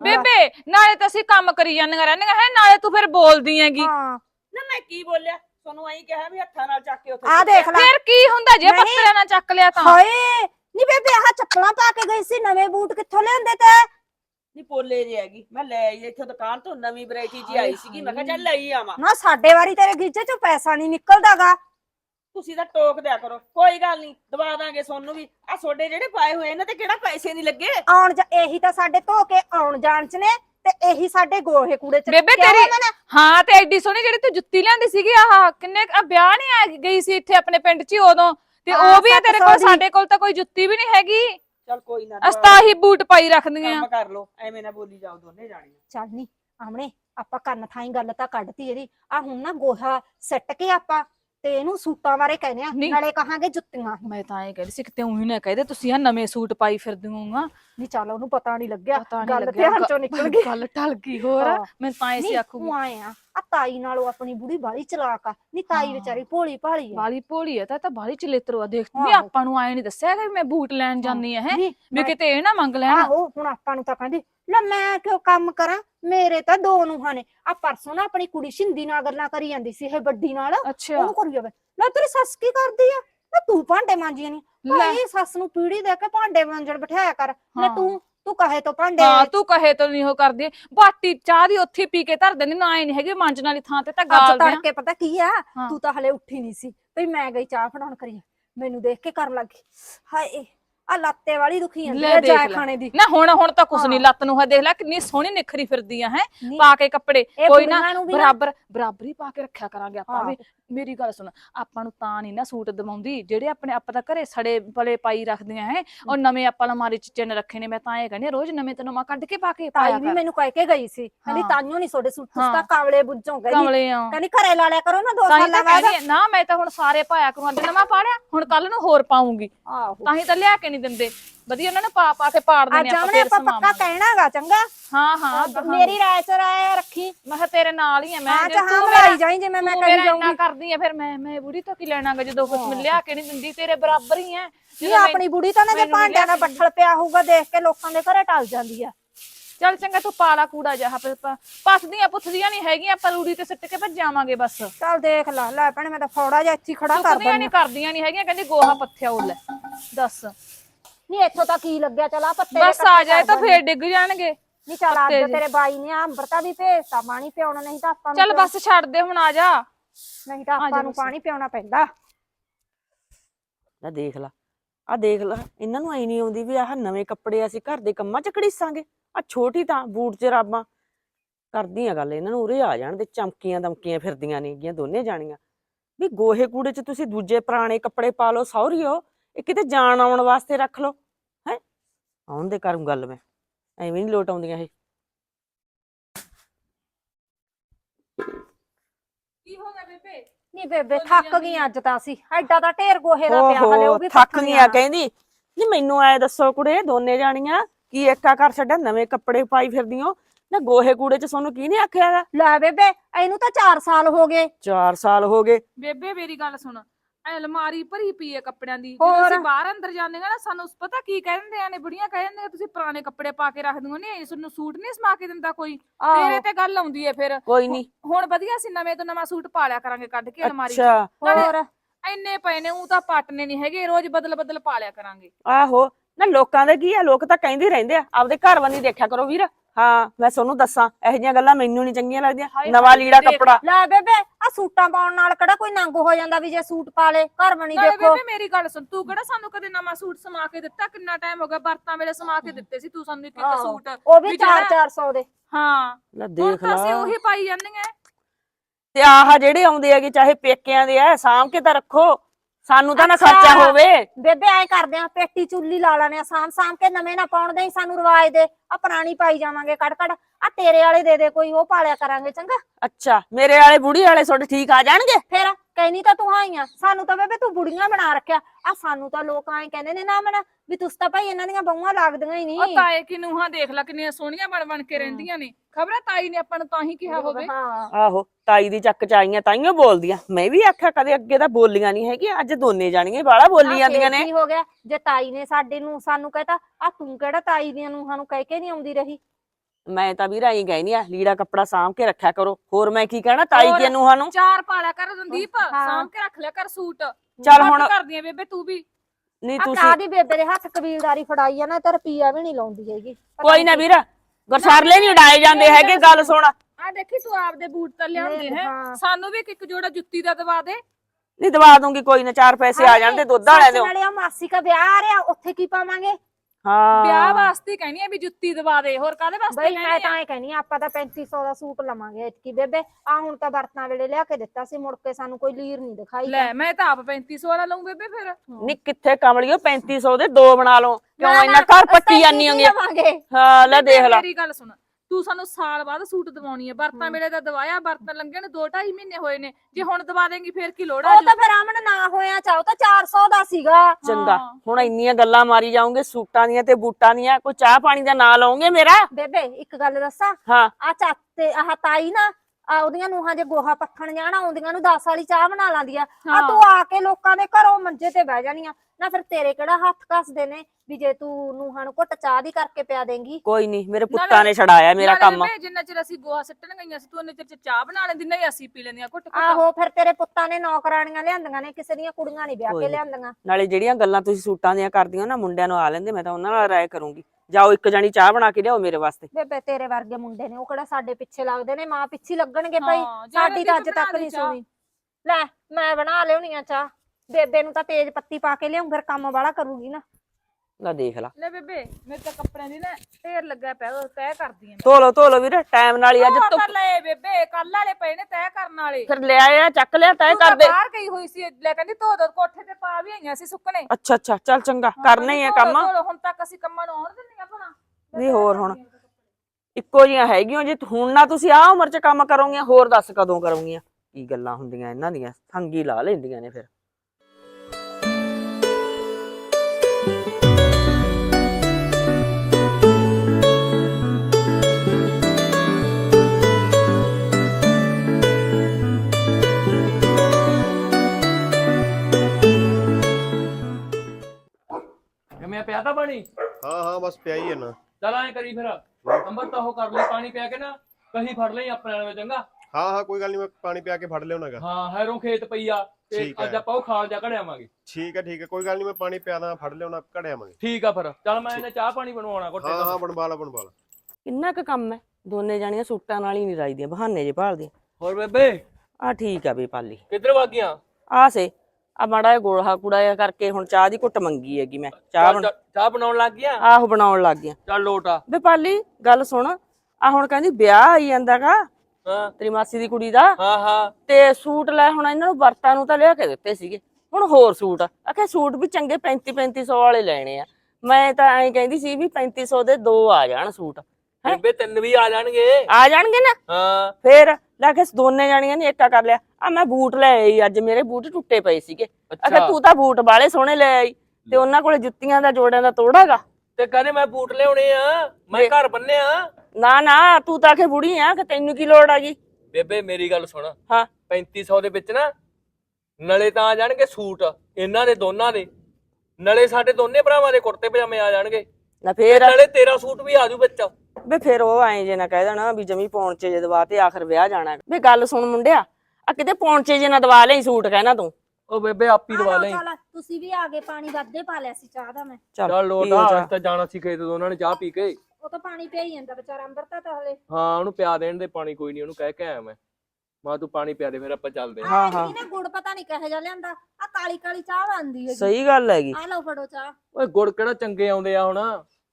ਬੇਬੇ ਨਾਲੇ ਤਾਂ ਅਸੀਂ ਕੰਮ ਕਰੀ ਜਾਂਦੀਆਂ ਰਹਿੰਦੀਆਂ ਹੈ? ਨਾਲੇ ਤੂੰ ਫਿਰ ਬੋਲਦੀ ਹੈਗੀ। ਹਾਂ। ਨਾ ਮੈਂ ਕੀ ਬੋਲਿਆ? ਤੁਹਾਨੂੰ ਐਂ ਕਿਹਾ ਵੀ ਹੱਥਾਂ ਨਾਲ ਚੱਕ ਕੇ ਉੱਥੇ ਆ ਦੇਖ ਲੈ। ਫਿਰ ਕੀ ਹੁੰਦਾ ਜੇ ਨਹੀਂ। ਪੱਤਰਾਂ ਨਾਲ ਚੱਕ ਲਿਆ ਤਾਂ? ਹਾਏ ਨੀ ਬੇਬੇ ਆਹ ਚੱਪਲਾਂ ਪਾ ਕੇ ਗਈ ਸੀ ਨਵੇਂ ਬੂਟ ਕਿੱਥੋਂ ਲਿਆਂਦੇ ਤੇ? ਨਹੀਂ ਪੋਲੇ ਜੇ ਹੈਗੀ। ਮੈਂ ਲੈ ਆਈ ਇੱਥੋਂ ਦੁਕਾਨ ਤੋਂ ਨਵੀਂ ਵੈਰਾਈਟੀ ਜੀ ਆਈ ਸੀਗੀ। ਮੈਂ ਕਿਹਾ ਚੱਲ ਲਈ ਆਵਾਂ। ਨਾ ਸਾਡੇ ਵਾਰੀ ਤੇਰੇ ਗੀਜੇ ਚੋਂ ਪੈਸਾ ਨਹੀਂ ਨਿਕਲਦਾਗਾ। ਤੁਸੀਂ ਤਾਂ ਟੋਕ ਦਿਆ ਕਰੋ। ਕੋਈ ਗੱਲ ਨਹੀਂ ਦਵਾ ਦਾਂਗੇ ਸੋਨੂੰ ਵੀ। ਆ ਤੁਹਾਡੇ ਜਿਹੜੇ ਪਾਏ ਹੋਏ ਇਹਨਾਂ ਤੇ ਕਿਹੜਾ ਪੈਸੇ ਨਹੀਂ ਲੱਗੇ? ਆਉਣ ਜਾ ਇਹੀ ਤਾਂ ਸਾਡੇ ਧੋ ਕੇ ਆਉਣ ਜਾਣ ਚ ਨੇ ਤੇ ਇਹੀ ਸਾਡੇ ਗੋਹੇ ਕੂੜੇ ਚ ਬੇਬੇ ਤੇਰੀ ਨੇ? ਹਾਂ ਤੇ ਐਡੀ ਸੋਹਣੀ ਜਿਹੜੀ ਤੂੰ ਜੁੱਤੀ ਲਿਆਂਦੀ ਸੀਗੀ ਆਹ ਕਿੰਨੇ ਆ ਵਿਆਹ ਨਹੀਂ ਆ ਗਈ ਸੀ ਇੱਥੇ ਆਪਣੇ ਪਿੰਡ 'ਚ ਹੀ ਉਦੋਂ। ਤੇ ਹਾਂ, ਉਹ ਵੀ ਆ ਸੱਤ ਤੇਰੇ ਸੌ ਕੋਲ ਦੀ। ਸਾਡੇ ਕੋਲ ਤਾਂ ਕੋਈ ਜੁੱਤੀ ਵੀ ਨਹੀਂ ਹੈਗੀ। ਚੱਲ ਕੋਈ ਨਾ ਅਸਤਾ ਹੀ ਬੂਟ ਪਾਈ ਰੱਖਦੀਆਂ ਕੰਮ ਕਰ ਲੋ ਐਵੇਂ ਨਾ ਬੋਲੀ ਜਾਓ ਦੋਨੇ ਜਾਣੀਆਂ। ਚੱਲ ਨੀ ਆਮਣੇ ਆਪਾਂ ਕੰਨ ਥਾਈ ਗੱਲ ਤਾਂ ਕੱਢਤੀ ਇਹਦੀ ਆ ਹੁਣ ਨਾ ਗੋਹਾ ਸੱਟ ਕੇ ਆਪਾਂ ਤੇ ਇਹਨੂੰ ਸੂਟਾਂ ਬਾਰੇ ਕਹਿੰਦੇ ਆ ਨਹੀਂ। ਨਾਲੇ ਕਹਾਂਗੇ ਜੁੱਤੀਆਂ। ਮੈਂ ਤਾਂ ਇਹ ਕਹਿੰਦੀ ਸੀ ਕਿਤੇ ਉਹੀ ਨਾ ਕਹਦੇ ਤੁਸੀਂ ਆ ਨਵੇਂ ਸੂਟ ਪਾਈ ਫਿਰਦੇ ਹੋਗਾ ਨਹੀਂ ਚੱਲ ਉਹਨੂੰ ਪਤਾ ਨਹੀਂ ਲੱਗਿਆ ਪਤਾ ਨਹੀਂ ਗੱਲ ਲੱਗਿਆ ਧਿਆਨ ਚੋਂ ਨਿਕਲ ਗਈ। ਗੱਲ ਟਲ ਗਈ ਹੋਰ। ਹਾਂ। ਮੈਂ ਤਾਂ ਐਸੀ ਨਹੀਂ ਆਖੂਗੀ। ਤੂੰ ਆਏ ਆ। ਤਾਈ ਨਾਲੋਂ ਆਪਣੀ ਬੁੜੀ ਬਾਲੀ ਚਲਾਕ ਆ। ਨਹੀਂ ਤਾਈ ਹਾਂ। ਵਿਚਾਰੀ ਭੋਲੀ ਭਾਲੀ ਆ। ਬਾਲੀ ਭੋਲੀ ਆ ਤਾਂ ਇਹ ਤਾਂ ਬਾਲੀ ਚਲੇਤਰੋ ਆ। ਦੇਖ ਆਹੋ। ਨਹੀਂ ਆਪਾਂ ਨੂੰ ਆਏ ਨਹੀਂ ਦੱਸਿਆ ਕਿ ਮੈਂ ਬੂਟ ਲੈਣ ਜਾਂਦੀ ਆ ਹੈ? ਨਹੀਂ, ਵੀ ਕਿਤੇ ਇਹ ਨਾ ਮੰਗ ਲੈਣ। ਆਹੋ ਹੁਣ ਆਪਾਂ ਨੂੰ ਤਾਂ ਕਹਿੰਦੀ ਲੈ ਮੈਂ ਕਿਉਂ ਕੰਮ ਕਰਾਂ? ਮੇਰੇ ਤਾਂ ਦੋ ਨੂੰਹਾਂ ਨੇ। ਆ ਪਰਸੋਂ ਨਾ ਆਪਣੀ ਕੁੜੀ ਸ਼ਿੰਦੀ ਨਾਲ ਗੱਲਾਂ ਕਰੀ ਜਾਂਦੀ ਸੀ ਇਹ ਵੱਡੀ ਨਾਲ। ਅੱਛਾ। ਉਹਨੂੰ ਕਰੀ ਜਾਵੇ। ਲੈ ਤੇਰੀ ਸੱਸ ਕੀ ਕਰਦੀ ਆ? ਤੂੰ ਭਾਂਡੇ ਮਾਂਜੀਆਂ ਨਹੀਂ ਲੈ। ਭਾਈ ਸੱਸ ਨੂੰ ਪੀੜੀ ਦੇ ਕੇ ਭਾਂਡੇ ਮਾਂਜਣ ਬਿਠਾਇਆ ਕਰ। ਲੈ ਹਾਂ। ਤੂੰ ਤੂੰ ਕਹੇ ਤੋਂ ਭਾਂਡੇ ਹਾਂ ਤੂੰ ਕਹੇ ਤਾਂ ਨਹੀਂ ਉਹ ਕਰਦੀ। ਬਾਟੀ ਚਾਹ ਦੀ ਉੱਥੇ ਪੀ ਕੇ ਧਰ ਦਿੰਦੀ ਨਾ ਆਏ ਨਹੀਂ ਹੈਗੇ ਮਾਂਜਣ ਵਾਲੀ ਥਾਂ ਤੇ ਤਾਂ ਅੱਜ ਗਾਲ ਦਿਆਂ ਤੜਕੇ ਪਤਾ ਕੀ ਆ? ਹਾਂ। ਤੂੰ ਤਾਂ ਹਲੇ ਉੱਠੀ ਨਹੀਂ ਸੀ। ਭਈ ਮੈਂ ਗਈ ਚਾਹ ਫੜਾਉਣ ਕਰੀ। ਮੈਨੂੰ ਦੇਖ ਕੇ ਕਰਨ ਲੱਗੀ। ਹਾਏ। ਆ ਲਾਤੇ ਵਾਲੀ ਦੁਖੀ ਜਾਂਦੀ ਲੈ ਦੇਖ ਜਾਇ ਲੈ। ਖਾਣੇ ਦੀ। ਨਾ ਹੁਣ ਹੁਣ ਤਾਂ ਕੁਛ ਨਹੀਂ ਹਾਂ। ਲੱਤ ਨੂੰ ਹੈ ਦੇਖ ਲੈ ਕਿੰਨੀ ਸੋਹਣੀ ਨਿਖਰੀ ਫਿਰਦੀ ਆ ਹੈ। ਨਹੀਂ, ਪਾ ਕੇ ਕੱਪੜੇ। ਇਹ ਕੋਈ ਨਾ ਬੁੜੀਆਂ ਨੂੰ ਵੀ ਨਾ- ਬਰਾਬਰ ਬਰਾਬਰ ਹੀ ਪਾ ਕੇ ਰੱਖਿਆ ਕਰਾਂਗੇ ਆਪਾਂ ਵੀ। ਮੇਰੀ ਗੱਲ ਸੁਣ ਆਪਾਂ ਨੂੰ ਤਾਂ ਨਹੀਂ ਨਾ ਸੂਟ ਦਵਾਉਂਦੀ। ਜਿਹੜੇ ਆਪਣੇ ਆਪਾਂ ਤਾਂ ਘਰੇ ਸੜੇ ਪਲੇ ਪਾਈ ਰੱਖਦੀਆਂ ਹੈ। ਉਹ ਨਵੇਂ ਆਪਾਂ ਅਲਮਾਰੀ ਚ ਚਿੰਨ ਰੱਖੇ ਨੇ ਮੈਂ ਤਾਂ ਇਹ ਕਹਿੰਦੀ ਹਾਂ, ਰੋਜ਼ ਨਵੇਂ ਤੋਂ ਨਵਾਂ ਕੱਢ ਕੇ ਪਾ ਕੇ ਤਾਈ ਪਾਇਆ ਵੀ ਕਰ। ਮੈਨੂੰ ਕਹਿ ਕੇ ਗਈ ਸੀ। ਕਹਿੰਦੀ ਹਾਂ। ਤਾਈਓ ਨਹੀਂ ਤੁਹਾਡੇ ਸੂਟ ਤੁਸੀਂ ਹਾਂ। ਤਾਂ ਕਾਵਲੇ ਬੁੱਝੋਂ ਕਹਿੰਦੀ। ਕਮਲੇ ਆ ਕਹਿੰਦੀ ਘਰੇ ਲਾ ਲਿਆ ਕਰੋ ਨਾ ਦੋ ਤਾਂ ਹੀ ਸਾਲਾਂ ਤਾਂ ਬਾਅਦ। ਕਹਿੰਦੀ ਹਾਂ, ਨਾ ਮੈਂ ਤਾਂ ਹੁਣ ਸਾਰੇ ਪਾਇਆ ਕਰੂੰ ਅੱਜ ਨਵਾਂ ਪਾ ਲਿਆ ਹੁਣ ਕੱਲ ਨੂੰ ਹੋਰ ਪਾਉਂਗੀ ਆਹੋ। ਤਾਂ ਹੀ ਤਾਂ ਲਿਆ ਕੇ ਨਹੀਂ ਦਿੰਦੇ। ਵਧੀਆ ਉਹਨਾਂ ਨੂੰ ਪਾ ਪਾ ਕੇ ਪਾੜ ਦਿੰਦੇ ਅੱਜ ਫੇਰ ਆਪਾਂ ਪੱਕਾ ਕਹਿਣਾਗਾ ਚੰਗਾ? ਹਾਂ ਹਾਂ ਮੇਰੀ ਰਾਏ ਚ ਰਾਏ ਰੱਖੀ। ਮੈਂ ਕਿਹਾ ਤੇਰੇ ਨਾਲ ਹੀ ਆ ਮੈਂ ਜੇ ਤੂੰ ਮਰਾਈ ਜਾਈ ਜਿਵੇਂ ਮੈਂ ਤੂੰ ਕਹੀ ਮੇਰਾ ਜਾਊਂਗੀ। ਕਰਦੀ ਆ ਫਿਰ ਮੈਂ ਮੈਂ ਬੁੜੀ ਤੋਂ ਕੀ ਲੈਣਾਗਾ ਜਦੋਂ ਕੁਝ ਹਾਂ। ਲਿਆ ਕੇ ਨਹੀਂ ਦਿੰਦੀ ਤੇਰੇ ਬਰਾਬਰ ਹੀ ਐ ਨਹੀਂ ਆਪਣੀ ਬੁੜੀ ਤਾਂ ਨਾ ਜੇ ਭਾਂਡਿਆਂ ਨਾਲ ਬੱਠਲ ਪਿਆ ਹੋਊਗਾ ਦੇਖ ਕੇ ਲੋਕਾਂ ਦੇ ਘਰੇ ਟਲ ਜਾਂਦੀ ਆ। ਚੱਲ ਚੰਗਾ ਤੂੰ ਪਾਲਾ ਕੂੜਾ ਜਾ ਆਪੇ ਪਸਦੀਆਂ ਪੁੱਥਦੀਆਂ ਨਹੀਂ ਹੈਗੀਆਂ ਆਪਾਂ ਰੂੜੀ ਤੇ ਸਿੱਟ ਕੇ ਭੱਜਾਵਾਂਗੇ ਬਸ। ਚੱਲ ਦੇਖ ਲਾ ਲੈ ਭੈਣੇ ਮੈਂ ਤਾਂ ਫੌੜਾ ਜਿਹਾ ਇੱਥੇ ਖੜਾ ਕਰ ਦਿੰਦੀ ਨਹੀਂ ਕਰਦੀਆਂ ਨਹੀਂ ਹੈਗੀਆਂ ਕਹਿੰਦੀ ਗੋਹਾ ਪੱਥਿਆ ਉਹ ਲੈ ਦੱਸ। ਨਹੀਂ ਇੱਥੋਂ ਤਾਂ ਕੀ ਲੱਗਿਆ? ਚਲ ਆ ਪੱਤੇ ਬਸ ਆ ਜਾਏ ਤਾਂ ਫੇਰ ਡਿੱਗ ਜਾਣਗੇ। ਨਹੀਂ ਚੱਲ ਅੱਜ ਜਿਹੇ। ਤੇਰੇ ਬਾਈ ਨੇ ਅੰਬਰਤਾ ਵੀ ਭੇਜਤਾ ਪਾਣੀ ਪਿਆਉਣਾ ਨਹੀਂ ਤਾਂ ਆਪਾਂ ਨੂੰ ਚੱਲ ਬਸ ਛੱਡ ਦੇ ਹੁਣ ਆ ਜਾ। ਨਹੀਂ ਤਾਂ ਆਪਾਂ ਨੂੰ। ਪਾਣੀ ਪਿਆਉਣਾ ਪੈਂਦਾ। ਲੈ ਦੇਖ ਲਾ ਆ ਦੇਖ ਲਾ ਇਹਨਾਂ ਨੂੰ ਐ ਨਹੀਂ ਆਉਂਦੀ ਵੀ ਆਹ ਨਵੇਂ ਕੱਪੜੇ ਅਸੀਂ ਘਰ ਦੇ ਕੰਮਾਂ 'ਚ ਘੜੀਸਾਂਗੇ। ਆ ਛੋਟੀ ਤਾਂ ਬੂਟ ਜਰਾਬਾਂ ਕਰਦੀਆਂ ਗੱਲ ਇਹਨਾਂ ਨੂੰ ਉਰੇ ਆ ਜਾਣ ਦੇ ਚਮਕੀਆਂ ਦਮਕੀਆਂ ਫਿਰਦੀਆਂ ਨੇਗੀਆਂ ਦੋਨੇ ਜਾਣੀਆਂ। ਵੀ ਗੋਹੇ ਕੂੜੇ 'ਚ ਤੁਸੀਂ ਦੂਜੇ ਪੁਰਾਣੇ ਕੱਪੜੇ ਪਾ ਲਓ ਸੌਰੀਓ ਇਹ ਕਿਤੇ ਜਾਣ ਆਉਣ ਵਾਸਤੇ ਰੱਖ ਲਓ ਹੈ? ਆਉਣ ਦੇ ਕਰੂੰ ਗੱਲ ਮੈਂ ਐਵੇਂ ਨਹੀਂ ਲੋਟ ਆਉਂਦੀਆਂ ਇਹ। ਕੀ ਹੋ ਗਿਆ ਬੇਬੇ? ਨਹੀਂ ਬੇਬੇ ਥੱਕ ਗਈ ਅੱਜ ਤਾਂ ਅਸੀਂ। ਐਡਾ ਤਾਂ ਢੇਰ ਗੋਹੇ ਦਾ ਪਿਆ ਹਲੇ ਉਹ ਵੀ ਥੱਕ। ਗਈਆਂ ਕਹਿੰਦੀ ਨਹੀਂ ਮੈਨੂੰ ਐ ਦੱਸੋ ਕੁੜੇ ਦੋਨੇ ਜਾਣੀਆਂ ਕੀ ਏਕਾ ਕਰ ਛੱਡਿਆ ਨਵੇਂ ਕੱਪੜੇ ਪਾਈ ਫਿਰਦੀ ਹੋ ਨਾ ਗੋਹੇ ਕੂੜੇ ਚ ਤੁਹਾਨੂੰ ਕੀ ਨਹੀਂ ਆਖਿਆਗਾ ਲੈ ਬੇਬੇ ਇਹਨੂੰ ਤਾਂ 4 ਸਾਲ ਹੋ ਗਏ। 4 ਸਾਲ ਹੋ ਗਏ। ਬੇਬੇ ਮੇਰੀ ਗੱਲ ਸੁਣ। ਐ ਅਲਮਾਰੀ ਭਰੀ ਪਈ ਹੈ ਕੱਪੜਿਆਂ ਦੀ। ਜਦੋਂ ਹੋਰ? ਅਸੀਂ ਬਾਹਰ ਅੰਦਰ ਜਾਂਦੇ ਹਾਂ ਨਾ ਸਾਨੂੰ ਪਤਾ ਕੀ ਕਹਿ ਦਿੰਦੇ ਆ ਨੇ ਬੁੜੀਆਂ ਕਹਿ ਦਿੰਦੇ ਤੁਸੀਂ ਪੁਰਾਣੇ ਕੱਪੜੇ ਪਾ ਕੇ ਰੱਖ ਦਿਓ। ਨਹੀਂ ਤੁਹਾਨੂੰ ਸੂਟ ਨਹੀਂ ਸਮਾ ਕੇ ਦਿੰਦਾ ਕੋਈ। ਤੇਰੇ ਤੇ ਗੱਲ ਆਉਂਦੀ ਹੈ ਫਿਰ। ਕੋਈ ਨਹੀਂ। ਹੁਣ ਵਧੀਆ ਸੀ ਨਵੇਂ ਤੋਂ ਨਵਾਂ ਸੂਟ ਪਾ ਲਿਆ ਕਰਾਂਗੇ ਕੱਢ ਕੇ ਅਲਮਾਰੀ 'ਚ। ਅੱਛਾ ਹੋਰ? ਇੰਨੇ ਪਏ ਨੇ ਉਹ ਤਾਂ ਪਟਨੇ ਨਹੀਂ ਹੈਗੇ ਰੋਜ਼ ਬਦਲ ਬਦਲ ਪਾ ਲਿਆ ਕਰਾਂਗੇ। ਆਹੋ ਨਾ ਲੋਕਾਂ ਦੇ ਕੀ ਆ ਲੋਕ ਤਾਂ ਕਹਿੰਦੇ ਹੀ ਰਹਿੰਦੇ ਆ ਆਪਦੇ ਘਰ ਵੱਲ ਨੀ ਦੇਖਿਆ ਕਰੋ ਵੀਰ। ਹਾਂ ਮੈਂ ਤੁਹਾਨੂੰ ਦੱਸਾਂ ਇਹੋ ਜਿਹੀਆਂ ਗੱਲਾਂ ਮੈਨੂੰ ਨਹੀਂ ਚੰਗੀਆਂ ਲੱਗਦੀਆਂ। ਹਾਏ ਨਵਾਂ ਹਾਏ, ਲੀੜਾ ਦੇਖ। ਕੱਪੜਾ। ਲੈ ਬੇਬੇ ਆ ਸੂਟਾਂ ਪਾਉਣ ਨਾਲ ਕਿਹੜਾ ਕੋਈ ਨੰਗ ਹੋ ਜਾਂਦਾ ਵੀ ਜੇ ਸੂਟ ਪਾ ਲੇ ਘਰ ਬਣੀ ਨਾਲੇ ਦੇਖੋ। ਬੇਬੇ ਮੇਰੀ ਗੱਲ ਸੁਣ ਤੂੰ ਕਿਹੜਾ ਸਾਨੂੰ ਕਦੇ ਨਵਾਂ ਸੂਟ ਸਮਾ ਕੇ ਦਿੱਤਾ? ਕਿੰਨਾ ਟਾਈਮ ਹੋ ਗਿਆ ਬਰਤਾਂ ਵੇਲੇ ਸਮਾ ਕੇ ਦਿੱਤੇ ਸੀ ਤੂੰ ਸਾਨੂੰ ਇੱਕ ਇੱਕ ਆਹੋ। ਸੂਟ? ਉਹ ਵੀ ਵੀ 4 ਜਿਹੜਾ- 400 ਦੇ। ਹਾਂ। ਲੈ ਹੁਣ ਦੇਖ ਤਾਂ ਅਸੀਂ ਲਾ। ਉਹੀ ਪਾਈ ਜਾਂਦੀਆਂ ਤੇ ਆਹ ਜਿਹੜੇ ਆਉਂਦੇ ਹੈਗੇ ਚਾਹੇ ਪੇਕਿਆਂ ਦੇ ਆ ਸਾਂਭ ਕੇ ਤਾਂ ਰੱਖੋ। ਸਾਨੂੰ ਤਾਂ ਨਾ ਅੱਛਾ। ਖਰਚਾ ਹੋਵੇ। ਬੇਬੇ ਐ ਕਰਦੇ ਆ ਪੇਟੀ ਚੁੱਲੀ ਲਾ ਲਾਣੇ ਆ ਸਾਂਭ ਸਾਂਭ ਕੇ ਨਵੇਂ ਨਾ ਪਾਉਣ ਦੇ ਹੀ ਸਾਨੂੰ ਰਿਵਾਜ ਦੇ। ਆ ਪੁਰਾਣੀ ਪਾਈ ਜਾਵਾਂਗੇ ਕੜ ਕੜ ਆ ਤੇਰੇ ਵਾਲੇ ਦੇ ਦੇ ਕੋਈ ਉਹ ਪਾਲਿਆ ਕਰਾਂਗੇ ਚੰਗਾ। ਅੱਛਾ ਮੇਰੇ ਵਾਲੇ ਬੁੜੀ ਵਾਲੇ ਤੁਹਾਡੇ ਠੀਕ ਆ ਜਾਣਗੇ? ਫੇਰ ਕਹਿਨੀ ਤਾਂ ਤੂੰ ਆਈਆਂ ਸਾਨੂੰ ਤਾਂ ਬੇਬੇ ਤੂੰ ਬੁੜੀਆਂ ਬਣਾ ਰੱਖਿਆ। ਆ ਸਾਨੂੰ ਤਾਂ ਲੋਕ ਐਂ ਕਹਿੰਦੇ ਨੇ ਨਾ ਮਨ ਵੀ ਤੁਸੀਂ ਤਾਂ ਭਾਈ ਇਹਨਾਂ ਦੀਆਂ ਬਹੂਆਂ ਲੱਗਦੀਆਂ ਹੀ ਉਹ ਨਹੀਂ ਤਾਏ ਕੀ ਨੂੰਹਾਂ ਦੇਖ ਲੈ ਕਿੰਨੀਆਂ ਸੋਹਣੀਆਂ ਬਣ ਬਣ ਕੇ ਰਹਿੰਦੀਆਂ ਨੇ। ਖਬਰ ਤਾਈ ਨੇ ਆਪਾਂ ਨੂੰ ਤਾਂ ਹੀ ਕਿਹਾ ਹੋਵੇ। ਹਾਂ। ਆਹੋ ਤਾਈ ਦੀ ਚੱਕ ਚ ਆਈਆਂ ਤਾਈਆਂ ਬੋਲਦੀਆਂ। ਮੈਂ ਵੀ ਆਖਿਆ ਕਦੇ ਅੱਗੇ ਤਾਂ ਬੋਲੀਆਂ ਨਹੀਂ ਹੈਗੀਆਂ ਅੱਜ ਦੋਨੇ ਜਾਣੀਆਂ ਬੋਲੀ ਆਹ ਜਾਂਦੀਆਂ ਨੇ। ਕੀ ਹੋ ਗਿਆ? ਜੇ ਤਾਈ ਨੇ ਸਾਡੇ ਨੂੰ ਸਾਨੂੰ ਕਹਿਤਾ ਆ ਤੂੰ ਕਿਹੜਾ ਤਾਈ ਦੀਆਂ ਨੂੰ ਸਾਨੂੰ ਕਹਿ ਕੇ ਨਹੀਂ ਆਉਂਦੀ ਰਹੀ? ਮੈਂ ਤਾਂ ਵੀਰ ਆਈ ਗਈ ਨਹੀਂ ਆ ਲੀੜਾ ਕੱਪੜਾ ਸਾਂਭ ਕੇ ਰੱਖਿਆ ਕਰੋ। ਹੋਰ ਮੈਂ ਕੀ ਕਹਿਣਾ ਤਾਈ ਹੋਰ? ਕੇ ਨੂੰਹਾਂ ਨੂੰ ਚਾਰ ਪਾਲਿਆ ਕਰ ਰਣਦੀਪ ਹਾਂ। ਸਾਂਭ ਕੇ ਰੱਖ ਲਿਆ ਕਰ ਸੂਟ। ਚੱਲ ਹੁਣ ਕਰਦੀਆਂ ਬੇਬੇ ਤੂੰ ਵੀ। ਨਹੀਂ ਆ ਤੁਸੀਂ ਕਾਦੀ ਬੇਬੇ ਦੇ ਹੱਥ ਕਬੀਲਦਾਰੀ ਫੜਾਈ ਆ ਨਾ ਤੇ ਰੁਪਈਆ ਵੀ ਨਹੀਂ ਲਾਉਂਦੀ ਹੈਗੀ। ਪਤਾ ਕੋਈ ਨਾ ਵੀਰ ਗਰਸਾਰਲੇ ਨਹੀਂ ਉਡਾਏ ਜਾਂਦੇ ਹੈਗੇ ਗੱਲ ਸੁਣ। ਆ ਦੇਖੀ ਤੂੰ ਆਪਦੇ ਬੂਟ ਤਾਂ ਲਿਆਉਂਦੇ ਹੈ। ਹਾਂ। ਸਾਨੂੰ ਵੀ ਇੱਕ ਇੱਕ ਜੋੜਾ ਜੁੱਤੀ ਦਾ ਦਵਾ ਦੇ। ਨਹੀਂ ਦਵਾ ਦੂੰਗੀ ਕੋਈ ਨਾ ਚਾਰ ਪੈਸੇ ਆ ਜਾਣਦੇ ਦੁੱਧ ਵਾਲੇ ਸੱਚ ਦਿਓ ਨਾਲੇ ਆ ਮਾਸੀ ਦਾ ਵਿਆਹ ਆ ਰਿਹਾ ਉੱਥੇ ਕੀ ਪਾਵਾਂਗੇ? ਹਾਂ। ਵਿਆਹ ਵਾਸਤੇ ਕਹਿਣੀ ਆ ਵੀ ਜੁੱਤੀ ਦਵਾ ਦੇ ਹੋਰ ਕਾਹਦੇ ਵਾਸਤੇ ਬਈ ਮੈਂ ਕਹਿਣੀ ਤਾਂ ਇਹ ਕਹਿਨੀ ਆ, ਆਪਾਂ ਤਾਂ 3500 ਦਾ ਸੂਟ ਲਵਾਂਗੇ ਇਤਕੀ ਬੇਬੇ। ਆ ਹੁਣ ਤਾਂ ਬਰਤਨਾਂ ਵੇਲੇ ਲਿਆ ਕੇ ਦਿੱਤਾ ਸੀ ਮੁੜ ਕੇ ਸਾਨੂੰ ਕੋਈ ਲੀਰ ਨਹੀਂ ਦਿਖਾਈ। ਲੈ ਮੈਂ ਤਾਂ ਆਪ 3500 ਵਾਲਾ ਲਊਂ ਬੇਬੇ ਫਿਰ। ਨਹੀਂ ਕਿੱਥੇ ਕਮਲਿਓ 3500 ਦੇ ਦੋ ਬਣਾ ਲਓ। ਕਿਉਂ ਨਾ, ਇੰਨਾ ਨਾ, ਘਰ ਪੱਟੀ ਜਾਂਦੀ ਹੋਗੀ ਲਵਾਂਗੇ। ਹਾਂ ਲੈ ਦੇਖ ਲੈ। ਮੇਰੀ ਗੱਲ ਸੁਣ। ਤੂੰ ਸਾਨੂੰ ਸਾਲ ਬਾਅਦ ਸੂਟ ਦਵਾਉਣੀ ਹੈ। ਬਰਤਾਂ ਵੇਲੇ ਦਾ ਦਵਾਇਆ ਬਰਤਨ ਲੰਗੇ ਨੂੰ 2.5 ਮਹੀਨੇ ਹੋਏ ਨੇ। ਜੇ ਹੁਣ ਦਵਾ ਦੇਂਗੀ ਫੇਰ ਕੀ ਲੋੜ ਆ ਉਹ ਤਾਂ ਫਿਰ ਆਮਨ ਨਾ ਹੋਇਆ ਚਾਹੋ ਤਾਂ 400 ਦਾ ਸੀਗਾ। ਚੰਗਾ। ਹੁਣ ਇੰਨੀਆਂ ਗੱਲਾਂ ਮਾਰੀ ਜਾਓਗੇ ਸੂਟਾਂ ਦੀਆਂ ਤੇ ਬੂਟਾਂ ਦੀਆਂ ਕੋਈ ਚਾਹ ਪਾਣੀ ਦਾ ਨਾਂ ਲਾਉਂਗੇ ਮੇਰਾ? ਬੇਬੇ ਇੱਕ ਗੱਲ ਦੱਸਾਂ? ਹਾਂ। ਆ ਚਾਤੇ ਆਹ ਤਾਈ ਨਾ ਆ ਉਹਦੀਆਂ ਨੂੰਹਾਂ ਜੇ ਗੋਹਾ ਪੱਥਣ ਜਾਣ ਆਉਂਦੀਆਂ ਨੂੰ 10 ਵਾਲੀ ਚਾਹ ਬਣਾ ਲਾਂਦੀ ਆ। ਆ। ਤੂੰ ਆ ਕੇ ਲੋਕਾਂ ਦੇ ਘਰੋਂ ਮੰਜੇ ਤੇ ਬਹਿ ਜਾਣੀਆਂ ਨਾ ਫਿਰ ਤੇਰੇ ਕਿਹੜਾ ਹੱਥ ਕੱਸਦੇ ਨੇ? ਵੀ ਜੇ ਤੂੰ ਨੂੰਹਾਂ ਨੂੰ ਘੁੱਟ ਚਾਹ ਦੀ ਕਰਕੇ ਪਿਆ ਦੇਂਗੀ। ਕੋਈ ਨਹੀਂ ਮੇਰੇ ਪੁੱਤਾਂ ਨੇ ਛਡਾਇਆ ਮੇਰਾ ਕੰਮ। ਜਿੰਨਾ ਚਿਰ ਅਸੀਂ ਗੋਹਾ ਸਿੱਟਣ ਗਈਆਂ ਸੀ ਤੂੰ ਉਹਨੇ ਚਿਰ ਚਾਹ ਬਣਾ ਲੈਂਦੀ ਨਹੀਂ ਅਸੀਂ ਪੀ ਲੈਂਦੀਆਂ ਘੁੱਟ ਘੁੱਟ। ਆਹੋ ਫਿਰ ਤੇਰੇ ਪੁੱਤਾਂ ਨੇ ਨੌਕਰਾਣੀਆਂ ਲਿਆਂਦੀਆਂ ਨੇ ਕਿਸੇ ਦੀਆਂ ਕੁੜੀਆਂ ਨਹੀਂ ਵਿਆਹ ਕੇ। ਲਿਆਂਦੀਆਂ। ਨਾਲੇ ਜਿਹੜੀਆਂ ਗੱਲਾਂ ਤੁਸੀਂ ਸੂਟਾਂ ਦੀਆਂ ਕਰਦੀਆਂ ਨਾ ਮੁੰਡਿਆਂ ਨੂੰ ਆ ਲੈਂਦੇ ਮੈਂ ਤਾਂ ਉਹਨਾਂ ਨਾਲ ਰਾਏ ਕਰੂੰਗੀ। ਜਾਓ ਇੱਕ ਜਣੀ ਚਾਹ ਬਣਾ ਕੇ ਲਿਆਓ ਮੇਰੇ ਵਾਸਤੇ। ਬੇਬੇ ਤੇਰੇ ਵਰਗੇ ਮੁੰਡੇ ਨੇ ਉਹ ਕਿਹੜਾ ਸਾਡੇ ਪਿੱਛੇ ਲੱਗਦੇ ਨੇ ਮਾਂ ਪਿੱਛੇ ਲੱਗਣਗੇ ਭਾਈ ਹਾਂ, ਸਾਡੀ ਤਾਂ ਅੱਜ ਤੱਕ ਨਹੀਂ। ਸੁਣੀ। ਲੈ ਮੈਂ ਬਣਾ ਲਿਆਉਣੀ ਆ ਚਾਹ। ਬੇਬੇ ਨੂੰ ਤਾਂ ਤੇਜ਼ ਪੱਤੀ ਪਾ ਕੇ ਲਿਆਉਂ ਫਿਰ ਕੰਮ ਵਾਲਾ ਕਰੂਗੀ ਨਾ। ਲੈ ਦੇਖ ਲਾ। ਲੈ ਬੇਬੇ ਮੇਰੇ ਤਾਂ ਕੱਪੜਿਆਂ ਦੀ ਨਾ ਢੇਰ ਲੱਗਾ ਪਿਆ ਉਹ ਤੈਅ ਕਰਦੀ ਆਂ ਧੋ ਲੋ ਧੋ ਲੋ ਵੀਰ ਟਾਈਮ ਨਾਲ ਹੀ ਅੱਜ ਉਹ ਧੁੱਪ ਤਾਂ ਲੈ ਬੇਬੇ ਕੱਲ ਵਾਲੇ ਪਏ ਨੇ ਤੈਅ ਕਰਨ ਵਾਲੇ। ਫਿਰ ਲੈ ਆਇਆ ਚੱਕ ਲਿਆ ਤੈਅ ਤੂੰ ਤਾਂ ਕਰ ਦੇ ਬਾਹਰ ਗਈ ਹੋਈ ਸੀ ਲੈ ਕਹਿੰਦੀ ਧੋ ਦੋ ਕੋਠੇ ਤੇ ਪਾ ਵੀ ਆਈਆਂ ਸੀ ਸੁੱਕਣੇ। ਅੱਛਾ ਅੱਛਾ ਚੱਲ ਚੰਗਾ ਹਾਂ, ਕਰਨਾ ਹੀ ਹੈ ਕਹਿੰਦੀ ਧੋ ਕੰਮ। ਲਓ, ਧੋ ਲਓ, ਹੁਣ ਤੱਕ ਅਸੀਂ ਕੰਮਾਂ ਨੂੰ ਆਉਣ ਦਿੰਦੀਆਂ ਭਣਾ ਨਹੀਂ ਹੋਰ ਹੁਣ। ਇੱਕੋ ਜੀਆਂ ਹੈਗੀਆਂ ਜੇ ਹੁਣ ਨਾ ਤੁਸੀਂ ਆਹ ਉਮਰ 'ਚ ਕੰਮ ਕਰੋਗੀਆਂ ਹੋਰ ਦੱਸ ਕਦੋਂ ਕਰੋਗੀਆਂ। ਕੀ ਗੱਲਾਂ ਹੁੰਦੀਆਂ ਇਹਨਾਂ ਦੀਆਂ ਸੰਗੀ ਲਾ ਲੈਂਦੀਆਂ ਨੇ ਫਿਰ। ਮੈਂ ਪਿਆ ਤਾਂ ਪਾਣੀ। ਹਾਂ ਹਾਂ ਬਸ ਪਿਆ ਹੀ ਹੈ ਨਾ। ਚਲ ਐ ਕਰੀ ਫਿਰ। ਅੰਬਰ ਤਾਂ ਉਹ ਕਰ ਲਈ ਪਾਣੀ ਪਿਆ ਕੇ ਨਾ ਕਹੀਂ ਫੜ ਲਈ ਆਪਣੇ ਨਾਲ ਚੰਗਾ। ਹਾਂ ਹਾਂ ਕੋਈ ਗੱਲ ਨਹੀਂ ਮੈਂ ਪਾਣੀ ਪਿਆ ਕੇ ਫੜ ਲਿਆਉਣਾਗਾ ਹਾਂ ਹੈਰੋਂ ਖੇਤ ਪਈ ਆ ਤੇ ਠੀਕ ਹੈ। ਅੱਜ ਆਪਾਂ ਉਹ ਖਾਲ ਜਾ ਘੜਿਆਵਾਂਗੇ ਠੀਕ ਹੈ ਠੀਕ ਹੈ ਕੋਈ ਗੱਲ ਨਹੀਂ ਮੈਂ ਪਾਣੀ ਪਿਆ ਦਾਂ ਫੜ ਲਿਆਉਣਾ ਘੜੇ ਆਵਾਂਗੇ। ਠੀਕ ਆ ਫਿਰ। ਚਲ ਮੈਂ ਇਹਨੇ ਚਾਹ ਪਾਣੀ ਬਣਵਾਉਣਾ ਘੁੱਟੇ ਹਾਂ ਦਾ ਹਾਂ ਬਣਵਾ ਲਾ ਬਣਵਾ ਲਾ। ਕਿੰਨਾ ਕੁ ਕੰਮ ਹੈ? ਦੋਨੇ ਜਾਣੀਆਂ ਸੂਟਾਂ ਨਾਲ ਹੀ ਨਹੀਂ ਰਾਈਦੀਆਂ ਬਹਾਨੇ ਜੇ ਭਾਲਦੀਆਂ। ਹੋਰ ਬੇਬੇ? ਆ ਠੀਕ ਆ ਵੀ ਪਾਲੀ। ਕਿੱਧਰ ਵਾਗੀਆਂ ਆ ਸੇ ਆ ਮਾੜਾ ਜਿਹਾ ਗੋਲਹਾ ਕੂੜਾ ਜਿਹਾ ਕਰਕੇ ਹੁਣ ਚਾਹ ਦੀ ਘੁੱਟ ਮੰਗੀ ਹੈਗੀ ਮੈਂ। ਚਾਹ ਬਣ ਚਾਹ ਬਣਾਉਣ ਲੱਗ ਗਿਆ? ਆਹੋ ਬਣਾਉਣ ਲੱਗ ਗਿਆ। ਚੱਲ ਲੋਟ ਆ। ਵੇ ਪਾਲੀ ਗੱਲ ਸੁਣ ਆ ਹੁਣ ਕਹਿੰਦੀ ਵਿਆਹ ਆਈ ਜਾਂਦਾਗਾ। ਹਾਂ। ਤੇਰੀ ਮਾਸੀ ਦੀ ਕੁੜੀ ਦਾ। ਹਾਂ ਹਾਂ। ਤੇ ਸੂਟ ਲੈ ਹੁਣ ਇਹਨਾਂ ਨੂੰ ਵਰਤਾਂ ਨੂੰ ਤਾਂ ਲਿਆ ਕੇ ਦਿੱਤੇ ਸੀਗੇ। ਹੁਣ ਹੋਰ ਸੂਟ ਆਖੇ ਸੂਟ ਵੀ ਚੰਗੇ 35 3500 ਵਾਲੇ ਲੈਣੇ ਆ। ਮੈਂ ਤਾਂ ਐਂ ਕਹਿੰਦੀ ਸੀ ਵੀ 3500 ਦੇ ਦੋ ਆ ਜਾਣ ਸੂਟ। ਬੇਬੇ ਤਿੰਨ ਵੀ ਆ ਜਾਣਗੇ। ਆ ਜਾਣਗੇ ਨਾ? ਹਾਂ। ਫੇਰ ਲੈ ਕੇ ਦੋਨੇ ਜਾਣੀਆਂ ਨੇ ਏਕਾ ਕਰ ਲਿਆ। ਆ ਮੈਂ ਬੂਟ ਲੈ ਆਈ ਅੱਜ ਮੇਰੇ ਬੂਟ ਟੁੱਟੇ ਪਏ ਸੀਗੇ। ਅੱਛਾ। ਤੂੰ ਤਾਂ ਬੂਟ ਬਾਲੇ ਸੋਹਣੇ ਲੈ ਆਈ ਤੇ ਉਹਨਾਂ ਕੋਲੇ ਜੁੱਤੀਆਂ ਦਾ ਜੋੜਿਆਂ ਦਾ ਤੋੜਾਗਾ ਤੇ ਕਹਿੰਦੇ ਮੈਂ ਬੂਟ ਲਿਆਉਣੇ ਆ ਮੈਂ। ਘਰ ਬੰਨਿਆ ਨਾ ਨਾ ਤੂੰ ਤਾਂ ਆਖੇ ਬੁੜੀ ਆ ਕਿ ਤੈਨੂੰ ਕੀ ਲੋੜ ਆ ਜੀ ਬੇਬੇ ਮੇਰੀ ਗੱਲ ਸੁਣ। ਹਾਂ। 3500 ਦੇ ਵਿੱਚ ਨਾ ਨਲੇ ਤਾਂ ਆ ਜਾਣਗੇ ਸੂਟ ਇਹਨਾਂ ਦੇ ਦੋਨਾਂ ਦੇ। ਨਲੇ ਸਾਡੇ ਦੋਨੇ ਭਰਾਵਾਂ ਦੇ ਕੁੜਤੇ ਪਜਾਮੇ ਆ ਜਾਣਗੇ। ਨਾ ਫੇਰ? ਨਾਲੇ ਤੇਰਾ ਸੂਟ ਵੀ ਆ ਜੂ ਵਿੱਚ। ਵੇ ਫਿਰ ਉਹ ਐਂ ਜੇ ਨਾ ਕਹਿ ਦੇਣਾ ਵੀ ਜਮੀ ਪੌਂਚੇ ਜੇ ਦਵਾ ਤੇ ਆਖਰ ਵਿਆਹ ਜਾਣਾ ਹੈ। ਵੇ ਗੱਲ ਸੁਣ ਮੁੰਡਿਆ ਆ ਕਿਤੇ ਪੌਂਚੇ ਜੇ ਨਾ ਦਵਾ ਲਈ ਸੂਟ ਕਹਿਣਾ ਤੂੰ। ਉਹ ਬੇਬੇ ਆਪੀ ਦਵਾ ਚੱਲ ਤੁਸੀਂ ਵੀ ਆ ਗਏ ਪਾਣੀ ਵੱਧੇ ਪਾ ਲਿਆ ਸੀ ਚਾਹ ਦਾ ਮੈਂ। ਚੱਲ ਚੱਲ ਲੋਟ ਪੀਓ ਚਾਹ। ਅੱਜ ਤਾਂ ਜਾਣਾ ਸੀ ਖੇਤ ਦੋਨਾਂ ਨੇ ਚਾਹ ਪੀ ਕੇ। ਉਹ ਤਾਂ ਪਾਣੀ ਪਿਆ ਹੀ ਜਾਂਦਾ ਵਿਚਾਰਾ ਅੰਦਰ ਤਾਂ ਤਾਂ ਹਲੇ। ਹਾਂ ਉਹਨੂੰ ਪਿਆ ਦੇਣ ਦੇ ਪਾਣੀ ਕੋਈ ਨਹੀਂ ਉਹਨੂੰ ਕਹਿ ਕੇ ਆਇਆ ਮੈਂ। ਮਾ ਤੂੰ ਪਾਣੀ ਪਿਆ ਦੇ ਫਿਰ ਆਪਾਂ ਚੱਲਦੇ ਹਾਂ। ਹਾਂ, ਹਾਂ। ਇਹਨੇ ਗੁੜ ਪਤਾ ਨਹੀਂ ਕਿਹੋ ਜਿਹਾ ਲਿਆਂਦਾ ਆ ਕਾਲੀ ਕਾਲੀ ਚਾਹ ਬਣਦੀ ਹੈ ਸਹੀ ਗੱਲ ਹੈਗੀ। ਆ ਲਓ ਫੜੋ ਚਾਹ। ਓਏ ਗੁੜ ਕਿਹੜਾ ਚੰਗੇ ਆਉਂਦੇ ਆ ਹੁਣ।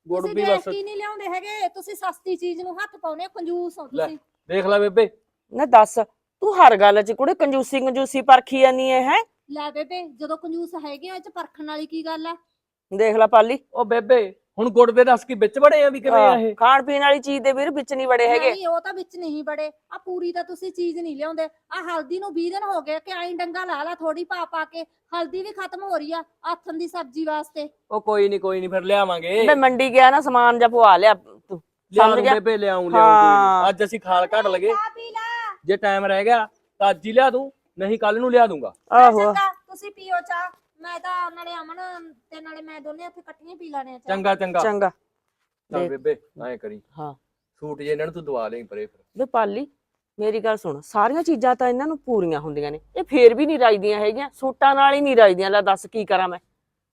ਗੁੜ ਤੁਸੀਂ ਵੀ ਬਸ ਕੀ ਨਹੀਂ ਲਿਆਉਂਦੇ ਹੈਗੇ ਤੁਸੀਂ ਸਸਤੀ ਚੀਜ਼ ਨੂੰ ਹੱਥ ਪਾਉਨੇ ਹੋ, ਕੰਜੂਸ ਹੋ ਲੈ। ਤੁਸੀਂ। ਦੇਖ ਲੈ ਬੇਬੇ। ਨਾ ਦੱਸ ਤੂੰ ਹਰ ਗੱਲ 'ਚ ਕੁੜੇ ਕੰਜੂਸੀ ਕੰਜੂਸੀ ਪਰਖੀ ਜਾਨੀ ਐ ਹੈ? ਲੈ ਬੇਬੇ ਜਦੋਂ ਕੰਜੂਸ ਹੈਗੇ ਆ ਇਹ ਚ ਪਰਖਣ ਵਾਲੀ ਕੀ ਗੱਲ ਆ? ਦੇਖ ਲੈ ਪਾਲੀ। ਉਹ ਬੇਬੇ ਹੁਣ ਗੁੜ ਦੇ ਦੱਸ ਕੀ ਵਿੱਚ ਬੜੇ ਆ ਵੀ ਕਿਵੇਂ ਆ ਇਹ? ਖਾਣ ਪੀਣ ਵਾਲੀ ਚੀਜ਼ ਦੇ ਵੀਰ ਵਿੱਚ ਨਹੀਂ ਵੜੇ ਹੈਗੇ। ਨਹੀਂ ਉਹ ਤਾਂ ਵਿੱਚ ਨਹੀਂ ਬੜੇ। ਆ ਪੂਰੀ ਤਾਂ ਤੁਸੀਂ ਚੀਜ਼ ਨਹੀਂ ਲਿਆਉਂਦੇ। ਆ ਹਲਦੀ ਨੂੰ 20 ਦਿਨ ਹੋ ਗਏ ਕਿ ਆਈ ਡੰਗਾ ਲਾ ਲਾ ਥੋੜੀ ਪਾ ਪਾ ਕੇ। ਹਲਦੀ ਵੀ ਖਤਮ ਹੋ ਰਹੀ ਆ ਆਥਨ ਦੀ ਸਬਜ਼ੀ ਵਾਸਤੇ। ਉਹ ਕੋਈ ਨਹੀਂ ਕੋਈ ਨਹੀਂ ਫਿਰ ਲਿਆਵਾਂਗੇ। ਮੈਂ ਮੰਡੀ ਗਿਆ ਨਾ ਸਮਾਨ ਜਾਂ ਪਵਾ ਲਿਆ। ਤੂੰ ਸਮਝ ਦੂੰ ਗਿਆ? ਬੇਬੇ ਲਿਆਉਂ ਲਿਆਉਂ। ਅੱਜ ਅਸੀਂ ਖਾਲ ਕੱਢ ਲਗੇ। ਜੇ ਟਾਈਮ ਰਹਿ ਗਿਆ ਤਾਂ ਅੱਜ ਹੀ ਲਿਆ ਦੂੰ ਨਹੀਂ ਕੱਲ ਨੂੰ ਲਿਆ ਦੂੰਗਾ। ਆਹੋ। ਤੁਸੀਂ ਪੀਓ ਚਾਹ। ਮੈਂ ਤਾਂ ਨਾਲੇ ਅਮਨ ਤੇ ਨਾਲੇ ਮੈਂ ਦੋਨੇ ਉੱਥੇ ਇਕੱਠੀਆਂ ਪੀ ਲਾਣੇ ਆ ਚਾਹ। ਚੰਗਾ ਚੰਗਾ। ਚੰਗਾ। ਚੱਲ ਦੇਖ। ਬੇਬੇ ਐਂ ਕਰੀ। ਹਾਂ। ਸੂਟ ਜੇ ਇਹਨਾਂ ਨੂੰ ਤੂੰ ਦਵਾ ਲਈ ਪਰੇ ਫਿਰ। ਵੇ ਪਾਲੀ ਮੇਰੀ ਗੱਲ ਸੁਣ ਸਾਰੀਆਂ ਚੀਜ਼ਾਂ ਤਾਂ ਇਹਨਾਂ ਨੂੰ ਪੂਰੀਆਂ ਹੁੰਦੀਆਂ ਨੇ। ਇਹ ਫੇਰ ਵੀ ਨਹੀਂ ਰਾਜਦੀਆਂ ਹੈਗੀਆਂ ਸੂਟਾਂ ਨਾਲ ਹੀ ਨਹੀਂ ਰਾਜਦੀਆਂ ਲੈ ਦੱਸ ਕੀ ਕਰਾਂ ਮੈਂ?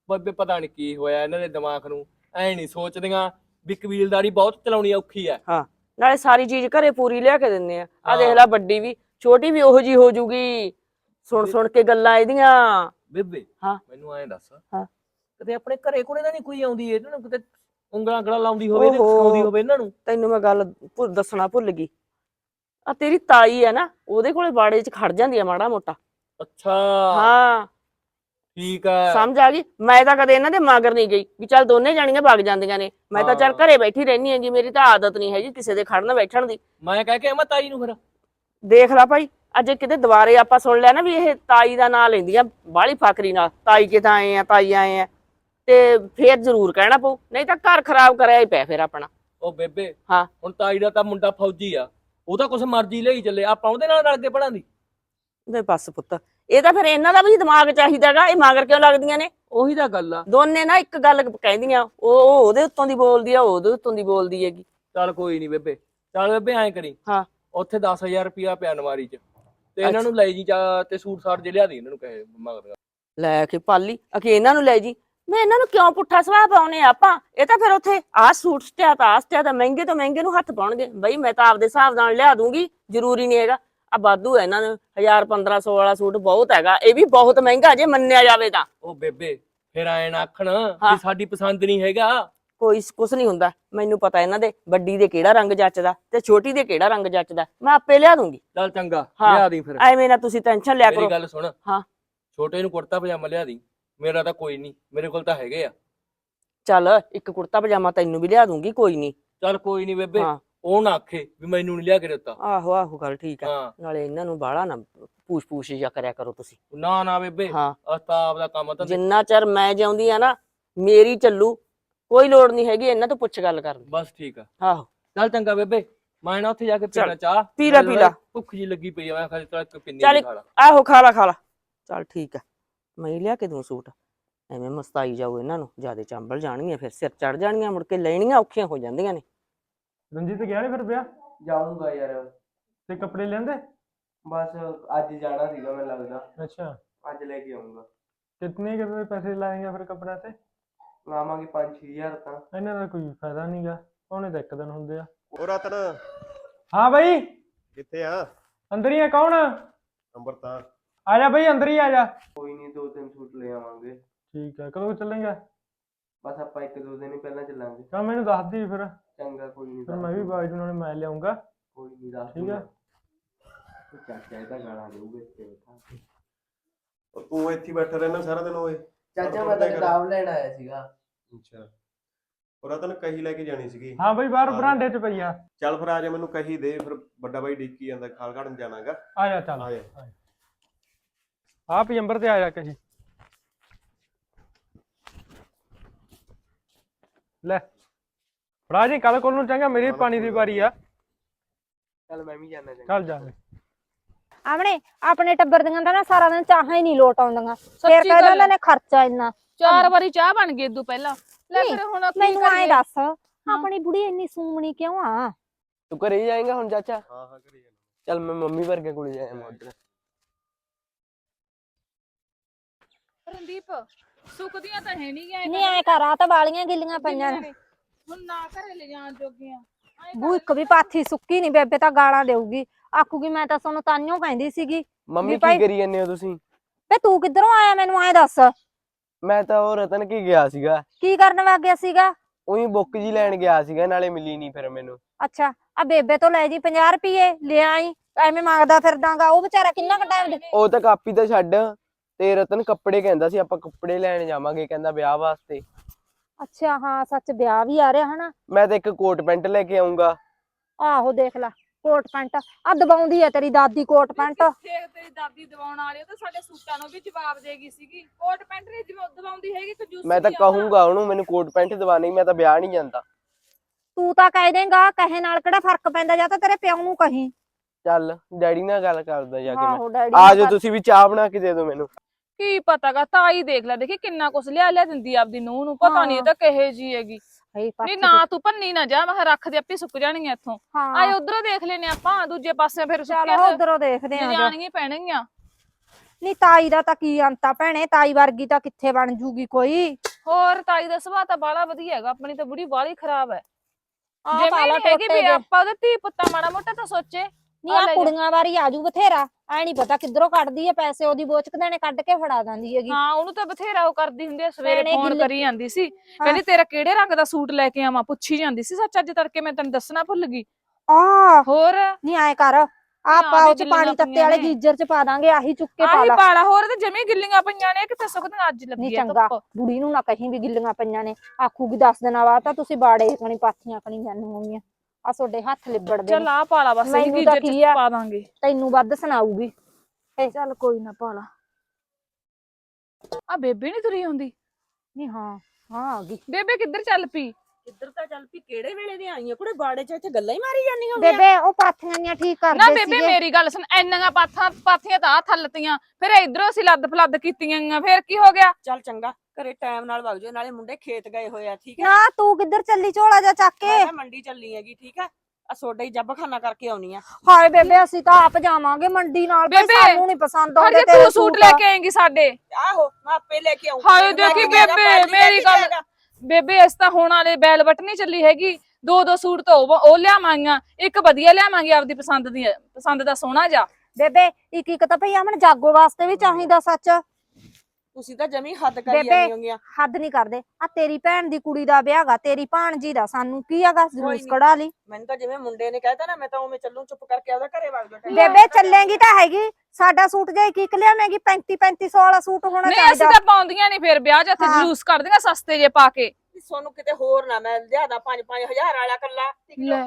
ਬੇਬੇ ਪਤਾ ਨਹੀਂ ਕੀ ਹੋਇਆ ਇਹਨਾਂ ਦੇ ਦਿਮਾਗ ਨੂੰ ਐ ਨਹੀਂ ਸੋਚਦੀਆਂ ਵੀ ਕਬੀਲਦਾਰੀ ਬਹੁਤ ਚਲਾਉਣੀ ਔਖੀ ਐ। ਹਾਂ। ਨਾਲੇ ਸਾਰੀ ਚੀਜ਼ ਘਰੇ ਪੂਰੀ ਲਿਆ ਕੇ ਦਿੰਦੇ ਆ। ਆ ਹਾਂ। ਦੇਖ ਲੈ ਵੱਡੀ ਵੀ ਛੋਟੀ ਵੀ ਉਹੋ ਜੀ ਹੋ ਜੂਗੀ। ਸੁਣ ਸੁਣ ਕੇ ਗੱਲਾਂ ਇਹਦੀਆਂ। ਬੇਬੇ ਹਾਂ। ਮੈਨੂੰ ਐਂ ਦੱਸ। ਹਾਂ। ਕਦੇ ਆਪਣੇ ਘਰੇ ਕੋਲੇ ਤਾਂ ਨਹੀਂ ਕੋਈ ਆਉਂਦੀ ਇਹਨਾਂ ਨੂੰ ਕਿਤੇ ਉਂਗਲਾਂ ਗਲਾਂ ਲਾਉਂਦੀ ਹੋਵੇ ਤੇ ਓਹੋ। ਸਿਖਾਉਂਦੀ ਹੋਵੇ ਇਹਨਾਂ ਨੂੰ? ਤੈਨੂੰ ਮੈਂ ਗੱਲ ਭੁੱਲ ਦੱਸਣਾ ਭੁੱਲ ਗਈ। ਆ ਤੇਰੀ ਤਾਈ ਹੈ ਨਾ ਉਹਦੇ ਕੋਲੇ ਬਾੜੇ 'ਚ ਖੜ ਜਾਂਦੀ ਆ ਮਾੜਾ ਮੋਟਾ। ਅੱਛਾ। ਹਾਂ। ਠੀਕ ਐ ਸਮਝ ਆ ਗਈ? ਮੈਂ ਤਾਂ ਕਦੇ ਇਹਨਾਂ ਦੇ ਮਗਰ ਨਹੀਂ ਗਈ ਵੀ ਚੱਲ ਦੋਨੇ ਜਾਣੀਆਂ ਵਗ ਜਾਂਦੀਆਂ ਨੇ। ਮੈਂ ਤਾਂ ਚੱਲ ਹਾਂ। ਘਰੇ ਬੈਠੀ ਰਹਿਣੀ ਹੈਗੀ ਮੇਰੀ ਤਾਂ ਆਦਤ ਨਹੀਂ ਹੈਗੀ ਕਿਸੇ ਦੇ ਖੜਨ ਬੈਠਣ ਦੀ। ਮੈਂ ਕਹਿ ਕੇ ਆਵਾਂ ਤਾਈ ਨੂੰ ਫਿਰ? ਦੇਖ ਲੈ ਭਾਈ ਅੱਜ ਕਿਤੇ ਦੁਬਾਰੇ ਆਪਾਂ ਸੁਣ ਲਿਆ ਨਾ ਵੀ ਇਹ ਤਾਈ ਦਾ ਨਾਂ ਲੈਂਦੀਆਂ ਬਾਹਲੀ ਫਾਕਰੀ ਨਾਲ। ਤਾਈ ਕੇ ਤਾਂ ਆਏ ਆ ਤਾਈ ਆਏ ਆ। ਤੇ ਫੇਰ ਜ਼ਰੂਰ ਕਹਿਣਾ ਪਊ ਨਹੀਂ ਤਾਂ ਘਰ ਖਰਾਬ ਕਰਿਆ ਹੀ ਪਿਆ ਫਿਰ ਆਪਣਾ। ਉਹ ਬੇਬੇ ਹਾਂ। ਹੁਣ ਤਾਈ ਦਾ ਤਾਂ ਮੁੰਡਾ ਫੌਜੀ ਆ। ਉਹ ਤਾਂ ਕੁਛ ਮਰਜ਼ੀ ਲਈ ਚੱਲੇ। ਆਪਾਂ ਉਹਦੇ ਨਾਲ ਰਲ ਕੇ ਪੜਾਂਦੀ ਵੇ ਬਸ ਪੁੱਤ ਇਹ ਤਾਂ ਫਿਰ ਇਹਨਾਂ ਦਾ ਵੀ ਦਿਮਾਗ ਚਾਹੀਦਾਗਾ ਇਹ ਮਗਰ ਕਿਉਂ ਲੱਗਦੀਆਂ ਨੇ? ਉਹੀ ਤਾਂ ਗੱਲ ਆ। ਦੋਨੇ ਨਾ ਇੱਕ ਗੱਲ ਕਹਿੰਦੀਆਂ ਉਹ ਉਹ ਉਹਦੇ ਉੱਤੋਂ ਦੀ ਬੋਲਦੀ ਆ ਉਹ ਉਹਦੇ ਉੱਤੋਂ ਦੀ ਬੋਲਦੀ ਹੈਗੀ। ਚੱਲ ਕੋਈ ਨਹੀਂ ਬੇਬੇ ਚੱਲ ਬੇਬੇ ਐਂ ਕਰੀ। ਹਾਂ। ਉੱਥੇ 10000 ਰੁਪਿਆ ਪਿਆ ਨਵਾਰੀ 'ਚ। ਤੇ ਇਹਨਾਂ। ਨੂੰ ਲੈ ਜੀ ਜਾ ਤੇ ਸੂਟ ਸਾਟ ਜੇ ਲਿਆ ਦੀ ਇਹਨਾਂ ਨੂੰ ਕਹੇ ਮਗਰ ਲੈ ਕੇ ਪਾਲੀ ਅਕੇ ਇਹਨਾਂ ਨੂੰ ਲੈ ਜੀ। ਮੈਂ ਇਹਨਾਂ ਨੂੰ ਕਿਉਂ ਪੁੱਠਾ ਸਵਾਹ ਪਾਉਨੇ ਆਪਾਂ? ਇਹ ਤਾਂ ਫਿਰ ਉੱਥੇ ਆਹ ਸੂਟ ਸਟਿਆ ਤਾਂ ਆਹ ਸਟਿਆ ਤਾਂ ਮਹਿੰਗੇ ਤੋਂ ਮਹਿੰਗੇ ਨੂੰ ਹੱਥ ਪਾਉਣਗੇ। ਬਈ ਮੈਂ ਤਾਂ ਆਪਦੇ ਹਿਸਾਬ ਨਾਲ ਲਿਆ ਦੂੰਗੀ ਜ਼ਰੂਰੀ ਨਹੀਂ ਹੈਗਾ। ਆ ਬਾਦੂ ਹੈ ਇਹਨਾਂ ਨੂੰ 1000 1500 ਵਾਲਾ ਸੂਟ ਬਹੁਤ ਹੈਗਾ। ਇਹ ਵੀ ਬਹੁਤ ਮਹਿੰਗਾ ਜੇ ਮੰਨਿਆ ਜਾਵੇ ਤਾਂ। ਉਹ ਬੇਬੇ ਫਿਰ ਐਂ ਨਾ ਆਖਣ। ਵੀ ਸਾਡੀ ਪਸੰਦ ਨਹੀਂ ਹੈਗਾ। ਕੋਈ ਕੁਛ ਨਹੀਂ ਹੁੰਦਾ। ਮੈਨੂੰ ਪਤਾ ਇਹਨਾਂ ਦੇ ਵੱਡੀ ਦੇ ਕਿਹੜਾ ਰੰਗ ਜੱਚਦਾ ਤੇ ਛੋਟੀ ਦੇ ਕਿਹੜਾ ਰੰਗ ਜੱਚਦਾ। ਮੈਂ ਆਪੇ ਲਿਆ ਦੂੰਗੀ। ਚੱਲ ਚੰਗਾ ਹਾਂ। ਲਿਆ ਦੀ ਫਿਰ। ਐਵੇਂ ਨਾ ਤੁਸੀਂ ਟੈਨਸ਼ਨ ਲਿਆ ਕਰੋ। ਗੱਲ ਸੁਣ। ਹਾਂ। ਛੋਟੇ ਨੂੰ ਕੁੜਤਾ ਪਜਾਮਾ ਲਿਆ ਦੀ ਮੇਰਾ ਤਾਂ ਕੋਈ ਨਹੀਂ ਮੇਰੇ ਕੋਲ ਤਾਂ ਹੈਗੇ ਆ। ਚੱਲ ਇੱਕ ਕੁੜਤਾ ਪਜਾਮਾ ਤੈਨੂੰ ਵੀ ਲਿਆ ਦੂੰਗੀ ਕੋਈ ਨਹੀਂ। ਚੱਲ ਕੋਈ ਨਹੀਂ ਬੇਬੇ ਹਾਂ। ਉਹ ਨਾ ਆਖੇ ਵੀ ਮੈਨੂੰ ਨਹੀਂ ਲਿਆ ਕੇ ਦਿੱਤਾ। ਆਹੋ ਆਹੋ ਗੱਲ ਠੀਕ ਆ। ਹਾਂ। ਨਾਲੇ ਇਹਨਾਂ ਨੂੰ ਬਾਹਲਾ ਨਾ ਪੂਛ ਪੂਛ ਜਿਹਾ ਕਰਿਆ ਕਰੋ ਤੁਸੀਂ। ਨਾ ਨਾ ਬੇਬੇ ਹਾਂ। ਅਸਤਾਬ ਦਾ ਕੰਮ ਤਾਂ ਜਿੰਨਾ ਚਿਰ ਮੈਂ ਜਿਉਂਦੀ ਆ ਨਾ ਮੇਰੀ ਚੱਲੂ ਕੋਈ ਲੋੜ ਨਹੀਂ ਹੈਗੀ ਇਹਨਾਂ ਤੋਂ ਪੁੱਛ ਗੱਲ ਕਰਨ ਦੀ। ਬਸ ਠੀਕ ਆ। ਆਹੋ। ਚੱਲ ਚੰਗਾ ਬੇਬੇ ਮੈਂ ਨਾ ਉੱਥੇ ਜਾ ਕੇ ਪੀਣਾ ਚਾਹ। ਪੀ ਲੈ, ਪੀ ਲੈ। ਭੁੱਖ ਜੀ ਲੱਗੀ ਪਈ ਆ ਮੈਂ ਖਾਲੀ ਤੱਕ ਪਿੰਨੀ ਚੱਲ ਨਹੀਂ ਖਾਲਾ ਆਹੋ ਖਾ ਲਾ ਖਾ ਲਾ। ਚੱਲ ਠੀਕ ਆ। ਮੈਂ ਹੀ ਲਿਆ ਕੇ ਦੂੰ ਸੂਟ। ਐਵੇਂ ਮਸਤਾਈ ਜਾਊ ਇਹਨਾਂ ਨੂੰ ਜਿਆਦੇ ਚੰਬਲ ਜਾਣਗੀਆਂ ਫਿਰ ਸਿਰ ਚੜ ਜਾਣਗੀਆਂ ਮੁੜ ਕੇ ਲੈਣੀਆਂ ਔਖੀਆਂ ਹੋ ਜਾਂਦੀਆਂ ਨੇ। ਰਣਜੀਤ ਗਿਆ ਨੀ ਫਿਰ ਵਿਆਹ? ਜਾਊਂਗਾ ਯਾਰ। ਤੇ ਕੱਪੜੇ ਲੈਂਦੇ? ਬਸ ਅੱਜ ਜਾਣਾ ਸੀਗਾ ਮੈਨੂੰ ਲੱਗਦਾ। ਅੱਛਾ। ਅੱਜ ਲੈ ਕੇ ਆਉਂਗਾ ਕਿੰਨੇ ਕਿੰਨੇ ਪੈਸੇ ਲਾਏਗਾ ਫਿਰ ਕੱਪੜਿਆਂ ਤੇ? ਲਾਵਾਂਗੇ 5-6000 ਤਾਂ। ਇਹਨਾਂ ਦਾ ਕੋਈ ਫਾਇਦਾ ਨਹੀਂਗਾ ਉਹਨੇ ਤਾਂ ਇੱਕ ਦਿਨ ਹੁੰਦੇ ਆ। ਉਹ ਰਤਨ। ਹਾਂ ਬਈ। ਕਿੱਥੇ ਆ? ਅੰਦਰ ਹੀ ਆ ਕੌਣ ਨੰਬਰ ਤਾਂ ਆ ਜਾ ਬਈ ਅੰਦਰ ਹੀ ਆ ਜਾ। ਕੋਈ ਨਹੀਂ ਦੋ ਤਿੰਨ ਸੂਟ ਲੈ ਆਵਾਂਗੇ। ਠੀਕ ਆ ਕਦੋਂ ਚੱਲੇਗਾ? ਬਸ ਆਪਾਂ ਇੱਕ ਦੋ ਦਿਨ ਹੀ ਪਹਿਲਾਂ ਚੱਲਾਂਗੇ। ਤਾਂ ਮੈਨੂੰ ਦੱਸ ਦੀ ਫਿਰ। ਚੰਗਾ ਕੋਈ ਨਹੀਂ ਫਿਰ ਮੈਂ ਵੀ ਬਾਜੂ ਨਾਲ ਮੈਂ ਲਿਆਉਂਗਾ। ਕੋਈ ਨਹੀਂ ਦੱਸ ਠੀਕ ਆ। ਉਹ ਚਾਚਾ ਇਹਦਾ ਗਾਲਾਂ ਦੇਊਗਾ ਇੱਥੇ ਬੈਠਾ। ਉਹ ਤੂੰ ਇੱਥੇ ਹੀ ਬੈਠਾ ਰਹਿਣਾ ਸਾਰਾ ਦਿਨ ਓਏ। ਚਾਚਾ ਮੈਂ ਤਾਂ ਕਿਤਾਬ ਲੈਣ ਆਇਆ ਸੀਗਾ। ਅੱਛਾ। ਉਹ ਰਤਨ ਕਹੀ ਲੈ ਕੇ ਜਾਣੀ ਸੀਗੀ। ਹਾਂ ਬਈ ਬਾਹਰ। ਬਰਾਂਡੇ 'ਚ ਪਈ ਆ। ਚੱਲ ਫਿਰ ਆ ਜਾ ਮੈਨੂੰ ਕਹੀ ਦੇ ਫਿਰ ਵੱਡਾ ਬਾਈ ਡਿੱਕੀ ਜਾਂਦਾ ਖਾਲ ਘੜਨ ਜਾਣਾਗਾ। ਆ ਜਾ ਚੱਲ। ਆ ਜਾ। ਆ ਪਜੰਬਰ ਤੇ ਆ ਜਾ। ਕਹੀ ਲੈ ਫੜਾ ਜੀ ਕੱਲ ਕੋਲ ਨੂੰ ਚੰਗਾ ਮੇਰੀ ਪਾਣੀ ਦੀ ਵਾਰੀ ਆ। ਚੱਲ ਮੈਂ ਵੀ ਜਾਣਾ ਚੰਗਾ। ਚੱਲ ਜਾ। ਆਮਣੇ ਆਪਣੇ ਟੱਬਰ ਦੀਆਂ ਤਾਂ ਨਾ ਸਾਰਾ ਦਿਨ ਚਾਹਾਂ ਹੀ ਨਹੀਂ ਲੋਟ ਆਉਂਦੀਆਂ। ਫੇਰ ਸੱਚੀ ਕਹਿ ਗੱਲ ਦਿੰਦੇ ਹੈ। ਨੇ ਖਰਚਾ ਇੰਨਾ। ਚਾਰ ਵਾਰੀ ਚਾਹ ਬਣ ਗਈ ਇਦੋਂ ਪਹਿਲਾਂ। ਲੈ ਨਹੀਂ, ਫਿਰ ਹੁਣ ਕੀ ਮੈਨੂੰ ਐਂ ਕਰੀਏ? ਦੱਸ ਆਪਣੀ ਬੁੜੀ ਇੰਨੀ ਸੂਮਣੀ ਕਿਉਂ ਆ? ਤੂੰ ਘਰੇ ਹੀ ਜਾਏਂਗਾ ਹੁਣ ਚਾਚਾ? ਹਾਂ ਹਾਂ ਕਰੀ ਜਾਣਾ ਚੱਲ ਮੈਂ ਮੰਮੀ ਵਰਗੇ ਕੋਲ ਜਾਇਆ ਮੈਂ ਉਧਰ। ਰਣਦੀਪ ਸੁੱਕਦੀਆਂ ਤਾਂ ਹੈ ਨਹੀਂ ਗਿਆ ਨਹੀਂ ਐ ਕਰ ਆ ਤਾਂ ਵਾਲੀਆਂ ਗਿੱਲੀਆਂ ਪਈਆਂ ਨੇ। ਹੁਣ ਨਾ ਘਰੇ ਲੈ ਜਾਣ ਜੋਗੀਆਂ। ਐਂ ਬੂ ਇੱਕ ਵੀ ਪਾਥੀ ਸੁੱਕੀ ਨਹੀਂ ਬੇਬੇ ਤਾਂ ਗਾਲਾਂ ਦੇਊਗੀ। ਆਖੂਗੀ ਮੈਂ ਤਾਂ ਤੁਹਾਨੂੰ ਤਾਂਿਓ ਕਹਿੰਦੀ ਸੀਗੀ ਮੰਮੀ ਕੀ ਕਰੀ ਜਾਂਦੇ ਹੋ ਤੁਸੀਂ? ਵੇ ਤੂੰ ਕਿੱਧਰੋਂ ਆਇਆ ਮੈਨੂੰ ਐ ਦੱਸ? ਮੈਂ ਤਾਂ ਉਹ ਰਤਨ ਕੀ ਗਿਆ ਸੀਗਾ। ਕੀ ਕਰਨ ਵਗ ਗਿਆ ਸੀਗਾ? ਉਹੀ ਬੁੱਕ ਜੀ ਲੈਣ ਗਿਆ ਸੀਗਾ ਨਾਲੇ ਮਿਲੀ ਨਹੀਂ ਫਿਰ ਮੈਨੂੰ। ਅੱਛਾ ਆ ਬੇਬੇ ਤੋਂ ਲੈ ਜੀ 50 ਰੁਪਏ ਲੈ ਆਈ ਐਵੇਂ ਮੰਗਦਾ ਫਿਰਦਾਗਾ ਉਹ ਵਿਚਾਰਾ ਕਿੰਨਾ ਕੁ ਟਾਈਮ ਉਹ ਤਾਂ ਕਾਪੀ ਤਾਂ ਛੱਡ ਤੇ ਰਤਨ ਕੱਪੜੇ ਕਹਿੰਦਾ ਸੀ ਆਪਾਂ ਕੱਪੜੇ ਲੈਣ ਜਾਵਾਂਗੇ ਕਹਿੰਦਾ ਵਿਆਹ ਵਾਸਤੇ। ਅੱਛਾ ਹਾਂ ਸੱਚ ਵਿਆਹ ਵੀ ਆ ਰਿਹਾ ਹਨਾ? ਮੈਂ ਤਾਂ ਇੱਕ ਕੋਟ ਪੈਂਟ ਲੈ ਕੇ ਆਉਂਗਾ ਆਹੋ ਦੇਖ ਲੈ। Coat pant. ਆ ਦਬਾਉਂਦੀ ਐ ਤੇਰੀ ਦਾਦੀ ਕੋਟ ਪੈਂਟ। ਤੇਰੀ ਦਾਦੀ ਦਵਾਉਣ ਵਾਲੀ? ਉਹ ਤਾਂ ਸਾਡੇ ਸੂਟਾਂ ਨੂੰ ਵੀ ਜਵਾਬ ਦੇਗੀ ਸੀਗੀ। ਕੋਟ ਪੈਂਟ ਨਹੀਂ ਜਿਵੇਂ ਦਵਾਉਂਦੀ ਹੈਗੀ ਕੰਜੂਸ ਮੈਂ ਤਾਂ ਕਹੂੰਗਾ ਉਹਨੂੰ ਮੈਨੂੰ ਕੋਟ ਪੈਂਟ ਦਵਾਣੀ ਮੈਂ ਤਾਂ ਵਿਆਹ ਨਹੀਂ ਜਾਂਦਾ। ਤੂੰ ਤਾਂ ਕਹਿ ਦੇਂਗਾ ਕਹੇ ਨਾਲ ਕਿਹੜਾ ਫ਼ਰਕ ਪੈਂਦਾ ਜਾਂ ਤਾਂ ਤੇਰੇ ਪਿਓ ਨੂੰ ਕਹੀਂ। ਚੱਲ ਡੈਡੀ ਨਾਲ ਗੱਲ ਕਰਦਾ ਜਾ ਕੇ ਮੈਂ। ਆਹੋ ਡੈਡੀ ਆ ਜਾਓ ਤੁਸੀਂ ਵੀ ਚਾਹ ਬਣਾ ਕੇ ਦੇ ਦਿਓ ਮੈਨੂੰ। ਕੀ ਪਤਾਗਾ ਤਾਈ ਦੇਖ ਲੈ ਦੇਖੀ ਕਿੰਨਾ ਕੁਛ ਲਿਆ ਲਿਆ ਦਿੰਦੀ ਆ ਆਪਦੀ ਨੂੰਹ ਨੂੰ ਪਤਾ ਨਹੀਂ ਇਹ ਤਾਂ ਕਿਹੇ ਜੀ ਹੈਗੀ। ਨਹੀਂ ਨਾ ਤੂੰ ਭੰਨੀ ਨਾ ਜਾ ਮੈਂ ਕਿਹਾ ਰੱਖ ਦੇ ਆਪੇ ਸੁੱਕ ਜਾਣਗੀਆਂ ਇੱਥੋਂ। ਆਏ ਉਧਰੋਂ ਦੇਖ ਲੈਨੇ ਆਪਾਂ ਦੂਜੇ ਪਾਸੇ ਫਿਰ ਚੱਲ ਸੁੱਕਿਆ ਤੇ ਉਧਰੋਂ ਦੇਖਦੇ ਆਂ ਜਾਣਗੀਆਂ ਪੈਣਗੀਆਂ। ਨਹੀਂ ਤਾਈ ਦਾ ਤਾਂ ਕੀ ਅੰਤਾ ਭੈਣੇ ਤਾਈ ਵਰਗੀ ਤਾਂ ਕਿੱਥੇ ਬਣ ਜੂਗੀ ਕੋਈ? ਹੋਰ ਤਾਈ ਦਾ ਸੁਭਾਅ ਤਾਂ ਬਾਲਾ ਵਧੀਆ ਹੈਗਾ ਆਪਣੀ ਤਾਂ ਬੁੜੀ ਬਾਲੀ ਖਰਾਬ ਹੈ। ਆਹ ਜੇ ਪਾਲਾ ਮੈਂ ਹੈਗੀ ਟੋਟੇ ਵੀ ਜਿਹੇ। ਆਪਾਂ ਉਹਦੇ ਧੀ ਪੁੱਤਾਂ ਮਾੜਾ ਮੋਟਾ ਤਾਂ ਸੋਚੇ। ਨਹੀਂ ਆ। ਕੁੜੀਆਂ ਵਾਰੀ ਆਜੂ ਬਥੇਰਾ। ਐ ਨਹੀਂ ਪਤਾ ਕਿੱਧਰੋਂ ਕੱਢਦੀ ਐ ਪੈਸੇ ਉਹਦੀ ਬੋਚਕਦੇ ਨੇ ਕੱਢ ਕੇ ਫੜਾ ਦਿੰਦੀ ਹੈਗੀ। ਹਾਂ ਉਹਨੂੰ ਤਾਂ ਬਥੇਰਾ ਉਹ ਕਰਦੀ ਹੁੰਦੀ ਆ ਸਵੇਰੇ ਫੋਨ ਕਰੀ ਜਾਂਦੀ ਸੀ। ਕਹਿੰਦੀ ਤੇਰਾ ਕਿਹੜੇ ਰੰਗ ਦਾ ਸੂਟ ਲੈ ਕੇ ਆਵਾਂ? ਪੁੱਛੀ ਜਾਂਦੀ ਸੀ ਸੱਚ ਅੱਜ ਤੜਕੇ ਮੈਂ ਤੈਨੂੰ ਦੱਸਣਾ ਭੁੱਲ ਗਈ? ਆ ਹੋਰ? ਨਹੀਂ ਐ ਕਰ। ਆਪਾਂ ਉਹ ਚ ਪਾਣੀ ਤੱਤੇ ਵਾਲੇ। ਗੀਜਰ ਚ ਪਾ ਦਾਂਗੇ ਆਹੀ ਚੁੱਕ ਕੇ ਪਾ ਆਹੀ ਲਾ। ਪਾਲਾ ਹੋਰ ਤੇ ਜਮੀ ਗਿੱਲੀਆਂ ਪਈਆਂ ਨੇ ਕਿਤੇ ਸੁੱਕਦੀਆਂ ਅੱਜ ਨਹੀਂ ਲੱਗੀ ਆ ਚੰਗਾ। ਬੁੜੀ ਨੂੰ ਨਾ ਕਹੀਂ ਵੀ ਗਿੱਲੀਆਂ ਪਈਆਂ ਨੇ। ਆਖੂਗੀ 10 ਦਿਨਾਂ ਬਾਅਦ ਤਾਂ ਤੁਸੀਂ ਬਾੜੇ ਕਣੀ ਪਾਥੀਆਂ ਕਣੀ ਹੋਈਆਂ ਆ ਤੁਹਾਡੇ ਹੱਥ ਲਿਬੜਦੇ ਚੱਲ ਆ ਪਾਲਾ ਬਸ ਇਹ ਮੈਨੂੰ ਤਾਂ ਕੀ ਆ? ਪਾ ਦਾਂਗੇ। ਤੈਨੂੰ ਵੱਧ ਸੁਣਾਊਗੀ। ਚੱਲ ਕੋਈ ਨਾ ਪਾਲਾ। ਆ ਬੇਬੇ ਨਹੀਂ ਤੁਰੀ ਹੁੰਦੀ ਨਹੀਂ ਹਾਂ ਹਾਂ ਆ ਗਈ। ਬੇਬੇ ਕਿੱਧਰ ਚੱਲ ਪਈ? ਕਿੱਧਰ ਤਾਂ ਚੱਲ ਪਈ? ਕਿਹੜੇ ਵੇਲੇ ਦੀ ਆਈਆਂ? ਕੁੜੇ ਬਾੜੇ ਚ ਇੱਥੇ ਗੱਲਾਂ ਹੀ ਮਾਰੀ ਜਾਂਦੀਆਂ ਬੇਬੇ ਉਹ ਪਾਥੀਆਂ ਦੀਆਂ ਠੀਕ ਨਾ ਕਰਦੇ ਬੇਬੇ ਸੀਗੇ। ਮੇਰੀ ਗੱਲ ਸੁਣ ਐਨੀਆਂ ਪਾਥਾਂ ਪਾਥੀਆਂ ਤਾਂ ਆ ਥੱਲਤੀਆਂ ਫਿਰ ਇਧਰੋਂ ਅਸੀਂ ਲੱਦ ਫਲੱਦ ਕੀਤੀਆਂ ਗੀਆਂ ਫਿਰ ਕੀ ਹੋ ਗਿਆ? ਚੱਲ ਚੰਗਾ। ਘਰੇ ਟਾਈਮ ਨਾਲ ਵਗ ਜਾਓ ਨਾਲੇ ਮੁੰਡੇ ਖੇਤ ਗਏ ਹੋਏ ਆ ਠੀਕ ਹੈ? ਨਾ ਤੂੰ ਕਿੱਧਰ ਚੱਲੀ ਝੋਲਾ ਜਾ ਚੱਕ ਮੈਂ ਕੇ ਤਾਂ ਮੰਡੀ ਚੱਲੀ ਹੈਗੀ ਠੀਕ ਹੈ? ਆ ਸੋਡਾ ਹੀ ਜੱਬ ਖਾਨਾ ਕਰਕੇ ਆਉਣੀ ਆ। ਹਾਏ ਬੇਬੇ ਅਸੀਂ ਤਾਂ ਆਪ ਜਾਵਾਂਗੇ ਮੰਡੀ ਨਾਲ ਬਈ ਬੇਬੇ, ਸਾਨੂੰ ਨਹੀਂ ਪਸੰਦ ਆਉਂਦੇ ਤੇਰੇ ਤੂੰ ਸੂਟ ਲੈ ਕੇ ਆਏਂਗੀ ਸਾਡੇ। ਆਹੋ ਮੈਂ ਆਪੇ ਲੈ ਕੇ ਆਉਂ ਹਾਏ ਦੇਖੀ ਬੇਬੇ ਮੇਰੀ ਗੱਲ। ਬੇਬੇ ਇਸ ਤਾਂ ਹੁਣ ਵਾਲੇ ਬੈਲ ਬਟਨ ਨਹੀਂ ਚੱਲੀ ਹੈਗੀ। ਦੋ ਦੋ ਸੂਟ ਤਾਂ ਉਹ ਉਹ ਲਿਆਵਾਂਗੀਆਂ ਇੱਕ ਵਧੀਆ ਲਿਆਵਾਂਗੇ ਆਪਦੀ ਪਸੰਦ ਦੀ ਪਸੰਦ ਦਾ ਸੋਹਣਾ ਜਾ ਬੇਬੇ ਇੱਕ ਇੱਕ ਤਾਂ ਭਈ ਅਮਨ ਜਾਗੋ ਵਾਸਤੇ ਵੀ ਚਾਹੀਦਾ ਸੱਚ। ਤੁਸੀਂ ਤਾਂ ਜਮੀ ਹੱਦ ਕਰੀ ਬੇਬੇ, ਜਾਂਦੀ ਹੋਗੀਆਂ ਹੱਦ ਨਹੀਂ ਕਰਦੇ। ਆ ਤੇਰੀ ਭੈਣ ਦੀ ਕੁੜੀ ਦਾ ਵਿਆਹਗਾ ਤੇਰੀ ਭਾਣਜੀ ਦਾ ਸਾਨੂੰ ਕੀ ਹੈਗਾ? ਜਲੂਸ ਨੀ। ਕਢਾ ਲਈ। ਮੈਨੂੰ ਤਾਂ ਜਿਵੇਂ ਮੁੰਡੇ ਨੇ ਕਹਿਤਾ ਨਾ ਮੈਂ ਤਾਂ ਉਵੇਂ ਚੱਲੂ ਚੁੱਪ ਕਰਕੇ ਆਪਦਾ ਘਰੇ ਵਗ ਜਾਓ ਬੇਬੇ ਚੱਲੇਗੀ ਤਾਂ ਹੈਗੀ। ਸਾਡਾ ਸੂਟ ਜੇ ਇੱਕ ਲਿਆਵੇਂਗੀ? 35 3500 ਵਾਲਾ ਸੂਟ ਹੋਣਾ ਨਹੀਂ ਅਸੀਂ ਚਾਹੀਦਾ ਤਾਂ ਪਾਉਂਦੀਆਂ ਨਹੀਂ ਫਿਰ ਵਿਆਹ ਚ ਇੱਥੇ ਹਾਂ। ਜਲੂਸ ਕੱਢਦੀਆਂ ਸਸਤੇ ਜੇ ਪਾ ਕੇ। ਸੋਨੂੰ ਕਿਤੇ ਹੋਰ ਨਾ ਮੈਂ ਲਿਆਦਾ 5 5000 ਵਾਲਾ ਕੱਲਾ ਲੈ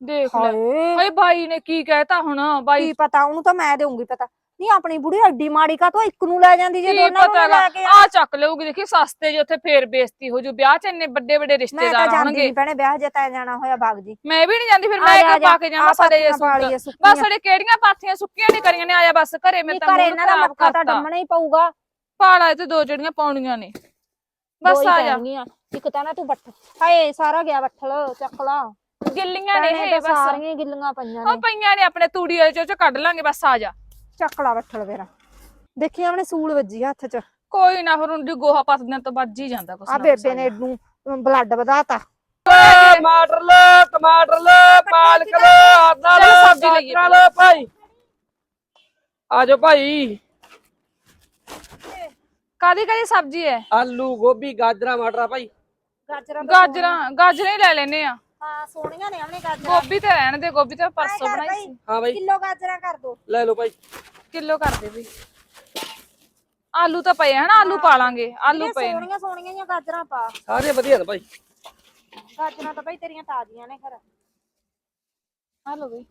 ਦੇਖ ਲੈ। ਹਾਏ। ਓਏ ਬਾਈ ਨੇ ਕੀ ਕਹਿਤਾ ਹੁਣ ਬਾਈ ਕੀ ਪਤਾ ਉਹਨੂੰ ਤਾਂ ਮੈਂ ਦੇਊਂਗੀ ਪਤਾ। ਨਹੀਂ ਆਪਣੀ ਬੁੜੀ ਐਡੀ ਮਾੜੀ ਕਾ ਤੋਂ ਇੱਕ ਨੂੰ ਲੈ ਜਾਂਦੀ ਜੇ ਕੀ ਦੋਨਾਂ ਨੂੰ ਪਤਾ ਨਾ ਲੈ ਕੇ ਆ ਚੱਕ ਲਊਗੀ ਦੇਖੀ ਸਸਤੇ ਜੇ ਉੱਥੇ ਫੇਰ ਬੇਇੱਜ਼ਤੀ ਹੋ ਜੂ ਵਿਆਹ ਚ ਇੰਨੇ ਵੱਡੇ ਵੱਡੇ ਮੈਂ ਰਿਸ਼ਤੇਦਾਰ ਤਾਂ ਜਾਂਦੀ ਨਹੀਂ ਭੈਣੇ ਵਿਆਹ ਜੇ ਤਾਂ ਜਾਣਾ ਹੋਇਆ ਬਾਗ ਜੀ। ਮੈਂ ਵੀ ਨਹੀਂ ਜਾਂਦੀ ਫਿਰ ਮੈਂ ਆ ਪਾ ਕੇ ਜਾਵਾਂ ਆ ਸਾਡੇ ਜੇ ਪਾਥੀਆਂ ਪਾ ਲਈਏ ਸੂਟ ਸੁੱਕੀਆਂ। ਬਸ ਸਾਡੇ ਕਿਹੜੀਆਂ ਪਾਥੀਆਂ ਸੁੱਕੀਆਂ ਨਹੀਂ ਕਰੀਆਂ ਨੇ? ਆਇਆ ਬਸ ਘਰੇ ਮੈਂ ਤਾਂ ਘਰੇ ਇਹਨਾਂ ਦਾ ਮੱਥਾ ਤਾਂ ਡੰਮਣਾ ਹੀ ਪਊਗਾ। ਪਾਲਾ ਤੇ ਦੋ ਜਿਹੜੀਆਂ ਪਾਉਣੀਆਂ ਨੇ। ਬਸ ਆ ਜਾ। ਇੱਕ ਤਾਂ ਨਾ ਤੂੰ ਬੱਠ ਹਾਏ ਸਾਰਾ ਗਿਆ ਬੱਠਲ ਚੱਕ ਲਾ। ਗਿੱਲੀਆਂ ਨੇ ਭੈਣੇ ਇਹ ਤਾਂ ਬਸ। ਸਾਰੀਆਂ ਗਿੱਲੀਆਂ ਪਈਆਂ ਉਹ ਨੇ। ਪਈਆਂ ਨੇ ਆਪਣੇ ਤੂੜੀ ਵਾਲੇ ਚੋਂ ਚੋਂ ਕੱਢ ਲਾਂਗੇ ਬਸ ਆ ਜਾ। ਚੱਕ ਲਾ ਬੱਠਲ ਮੇਰਾ ਦੇਖੀ ਆਪਣੇ ਸੂਲ ਵੱਜੀ ਹੱਥ 'ਚ। ਕੋਈ ਨਾ ਫਿਰ ਉਹਦੀ ਗੋਹਾ ਪੱਥਦਿਆਂ ਤਾਂ ਵੱਜ ਹੀ ਜਾਂਦਾ ਕੁਛ ਆ ਨਾ ਬੇਬੇ ਕੁਛ ਨੇ ਨੂੰ ਬਲੱਡ ਵਧਾਤਾ। ਟਮਾਟਰ ਲੈ ਟਮਾਟਰ ਲੈ ਪਾਲਕ ਲੈ ਆਦਾ ਚੱਲ ਲੈ ਸਬਜ਼ੀ ਲਈਏ। ਗਾਜਰਾਂ ਲੈ ਭਾਈ। ਆ ਜਾਓ ਭਾਈ। ਕਾਦੀ ਕਾਦੀ ਸਬਜ਼ੀ ਹੈ ਆਲੂ ਗੋਭੀ ਗਾਜਰਾਂ ਮਟਰ ਭਾਈ। ਗਾਜਰਾਂ ਗਾਜਰਾਂ ਗਾਜਰਾਂ ਹੀ ਲੈ ਲੈਨੇ ਆ। ਹਾਂ ਸੋਹਣੀਆਂ ਨੇ ਆਪਣੇ ਗਾਜਰਾਂ। ਗੋਭੀ ਤੇ ਰਹਿਣ ਦੇ ਗੋਭੀ ਤਾਂ ਪਰਸੋਂ ਕਰ ਬਣਾਈ ਭਾਈ। ਸੀ। ਹਾਂ ਭਾਈ ਕਿਲੋ ਗਾਜਰਾਂ ਕਰ ਦੋ। ਲੈ ਲਓ ਭਾਈ ਕਿਲੋ ਕਰ ਦੇ ਵੀ ਆਲੂ ਤਾਂ ਪਏ ਹਨ ਆਲੂ ਪਾ ਲਾਂਗੇ ਆਲੂ ਇਹ ਪਏ ਨੇ। ਸੋਹਣੀਆਂ ਸੋਹਣੀਆਂ ਜਿਹੀਆਂ ਗਾਜਰਾਂ ਪਾ। ਸਾਰੇ ਵਧੀਆ ਨੇ ਭਾਈ ਗਾਜਰਾਂ ਤਾਂ ਭਾਈ ਤੇਰੀਆਂ ਤਾਜ਼ੀਆਂ ਨੇ ਘਰ ਆ ਲੋ ਬਈ।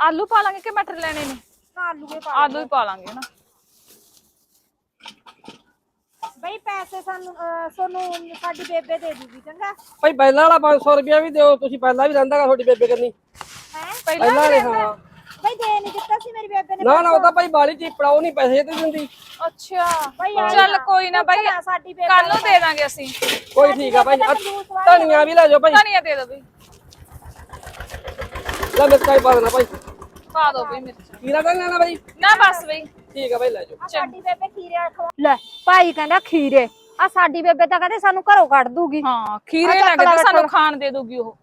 ਆਲੂ ਪਾ ਲਾਂਗੇ ਕਿ ਮਟਰ ਲੈਣੇ ਨੇ? ਆਲੂ ਦੇ ਪਾ ਆਲੂ ਹੀ ਪਾ ਲਾਂਗੇ ਨਾ ਪੈਸੇ ਸਾਨੂੰ ਅਹ, ਤੁਹਾਨੂੰ ਸਾਡੀ ਬੇਬੇ ਦੇ ਦੂਗੀ ਚੰਗਾ? ਭਾਈ ਪਹਿਲਾਂ ਵਾਲਾ 500 ਰੁਪਿਆ ਵੀ ਦਿਓ ਤੁਸੀਂ ਪਹਿਲਾਂ ਵੀ ਰਹਿੰਦਾਗਾ ਤੁਹਾਡੀ ਬੇਬੇ ਕਰਨੀ। ਹੈ? ਪਹਿਲਾਂ ਵਾਲੇ ਹਾਂ। ਬਈ ਦੇ ਨਹੀਂ ਦਿੱਤਾ ਸੀ ਮੇਰੀ ਬੇਬੇ ਨੇ ਨਾ ਨਾ ਉਹ ਤਾਂ ਭਾਈ ਬਾਲੀ ਚੀਪੜਾ ਉਹ ਨਹੀਂ ਪੈਸੇ ਤੇ ਦਿੰਦੀ। ਅੱਛਾ। ਬਈ ਚੱਲ ਕੋਈ ਨਾ ਬਾਈ ਸਾਡੀ ਬੇਬੇ ਕੱਲ ਨੂੰ ਦੇ ਦਾਂਗੇ ਅਸੀਂ। ਕੋਈ ਠੀਕ ਆ ਭਾਈ। ਆਹ ਧਨੀਆ ਵੀ ਲੈ ਜਾਓ ਭਾਈ। ਧਨੀਆ ਦੇ ਦੋ ਬਈ। ਲੈ ਮਿਰਚਾਂ ਹੀ ਪਾ ਦੇਣਾ ਭਾਈ। ਪਾ ਦੋ ਬਈ ਮਿਰਚ ਕੀਰਾ ਤਾਂ ਨੀ ਲੈਣਾ ਭਾਈ ਨਾ ਬਸ ਬਈ। ਠੀਕ ਆ ਭਾਈ ਲੈ ਜਾਓ। ਸਾਡੀ ਬੇਬੇ ਖੀਰੇ ਖਵਾ ਲੈ। ਭਾਈ ਕਹਿੰਦਾ ਖੀਰੇ। ਆ ਸਾਡੀ ਬੇਬੇ ਤਾਂ ਕਹਿੰਦੇ ਸਾਨੂੰ ਘਰੋਂ ਕੱਢ ਦੂਗੀ। ਹਾਂ ਖੀਰੇ ਚੱਕ ਨਾ ਲੈ ਕਿਤੇ ਬੈਠੋ। ਸਾਨੂੰ ਖਾਣ ਦੇ ਦੂਗੀ ਉਹ।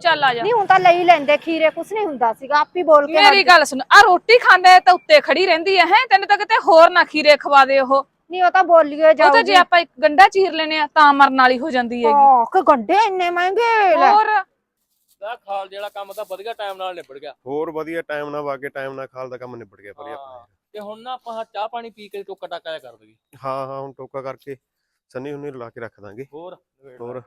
ਚੱਲ ਆ ਜਾ। ਨਹੀਂ ਹੁਣ ਤਾਂ ਲਈ ਲੈਂਦੇ ਖੀਰੇ ਕੁਛ ਨਹੀਂ ਹੁੰਦਾ ਸੀਗਾ ਆਪੀ ਬੋਲ ਕੇ ਮੇਰੀ ਗੱਲ ਸੁਣ ਆ ਰੋਟੀ ਖਾਂਦੇ ਤਾਂ ਉੱਤੇ ਖੜੀ ਰਹਿੰਦੀ ਹੈ ਹੈ? ਤੈਨੂੰ ਤਾਂ ਕਿਤੇ ਹੋਰ ਨਾ ਖੀਰੇ ਖਵਾ ਦੇ ਉਹ। ਨਹੀਂ ਉਹ ਤਾਂ ਬੋਲੀਏ ਉਹ ਤਾਂ ਜੇ ਆਪਾਂ ਇੱਕ ਗੰਡਾ ਚੀਰ ਲੈਨੇ ਆ ਤਾਂ ਮਰਨ ਵਾਲੀ ਹੋ ਜਾਂਦੀ ਹੈਗੀ। ਆਹ ਕਿ ਗੰਡੇ ਇੰਨੇ ਮਹਿੰਗੇ ਲੈ। ਹੋਰ ਦਾ ਖਾਲ ਜਿਹੜਾ ਕੰਮ ਤਾਂ ਵਧੀਆ ਟਾਈਮ ਨਾਲ ਨਿਬੜ ਗਿਆ। ਹੋਰ ਵਧੀਆ ਟਾਈਮ ਨਾਲ ਵਾਗੇ ਟਾਈਮ ਨਾਲ ਖਾਲ ਦਾ ਕੰਮ ਨਿਬੜ ਗਿਆ ਵਧੀਆ। ਆਪਣਾ। ਤੇ ਹੁਣ ਨਾ ਆਪਾਂ ਚਾਹ ਪਾਣੀ ਪੀ ਕੇ ਟੋਕਾ ਟਾਕਾ ਕਰ ਦਈਏ। ਹਾਂ ਹਾਂ ਹੁਣ ਟੋਕਾ ਕਰਕੇ ਸੰਨੀ ਹੁੰਨੀ ਲਾ ਕੇ ਰੱਖ ਦਾਂਗੇ। ਹੋਰ ਹੋਰ।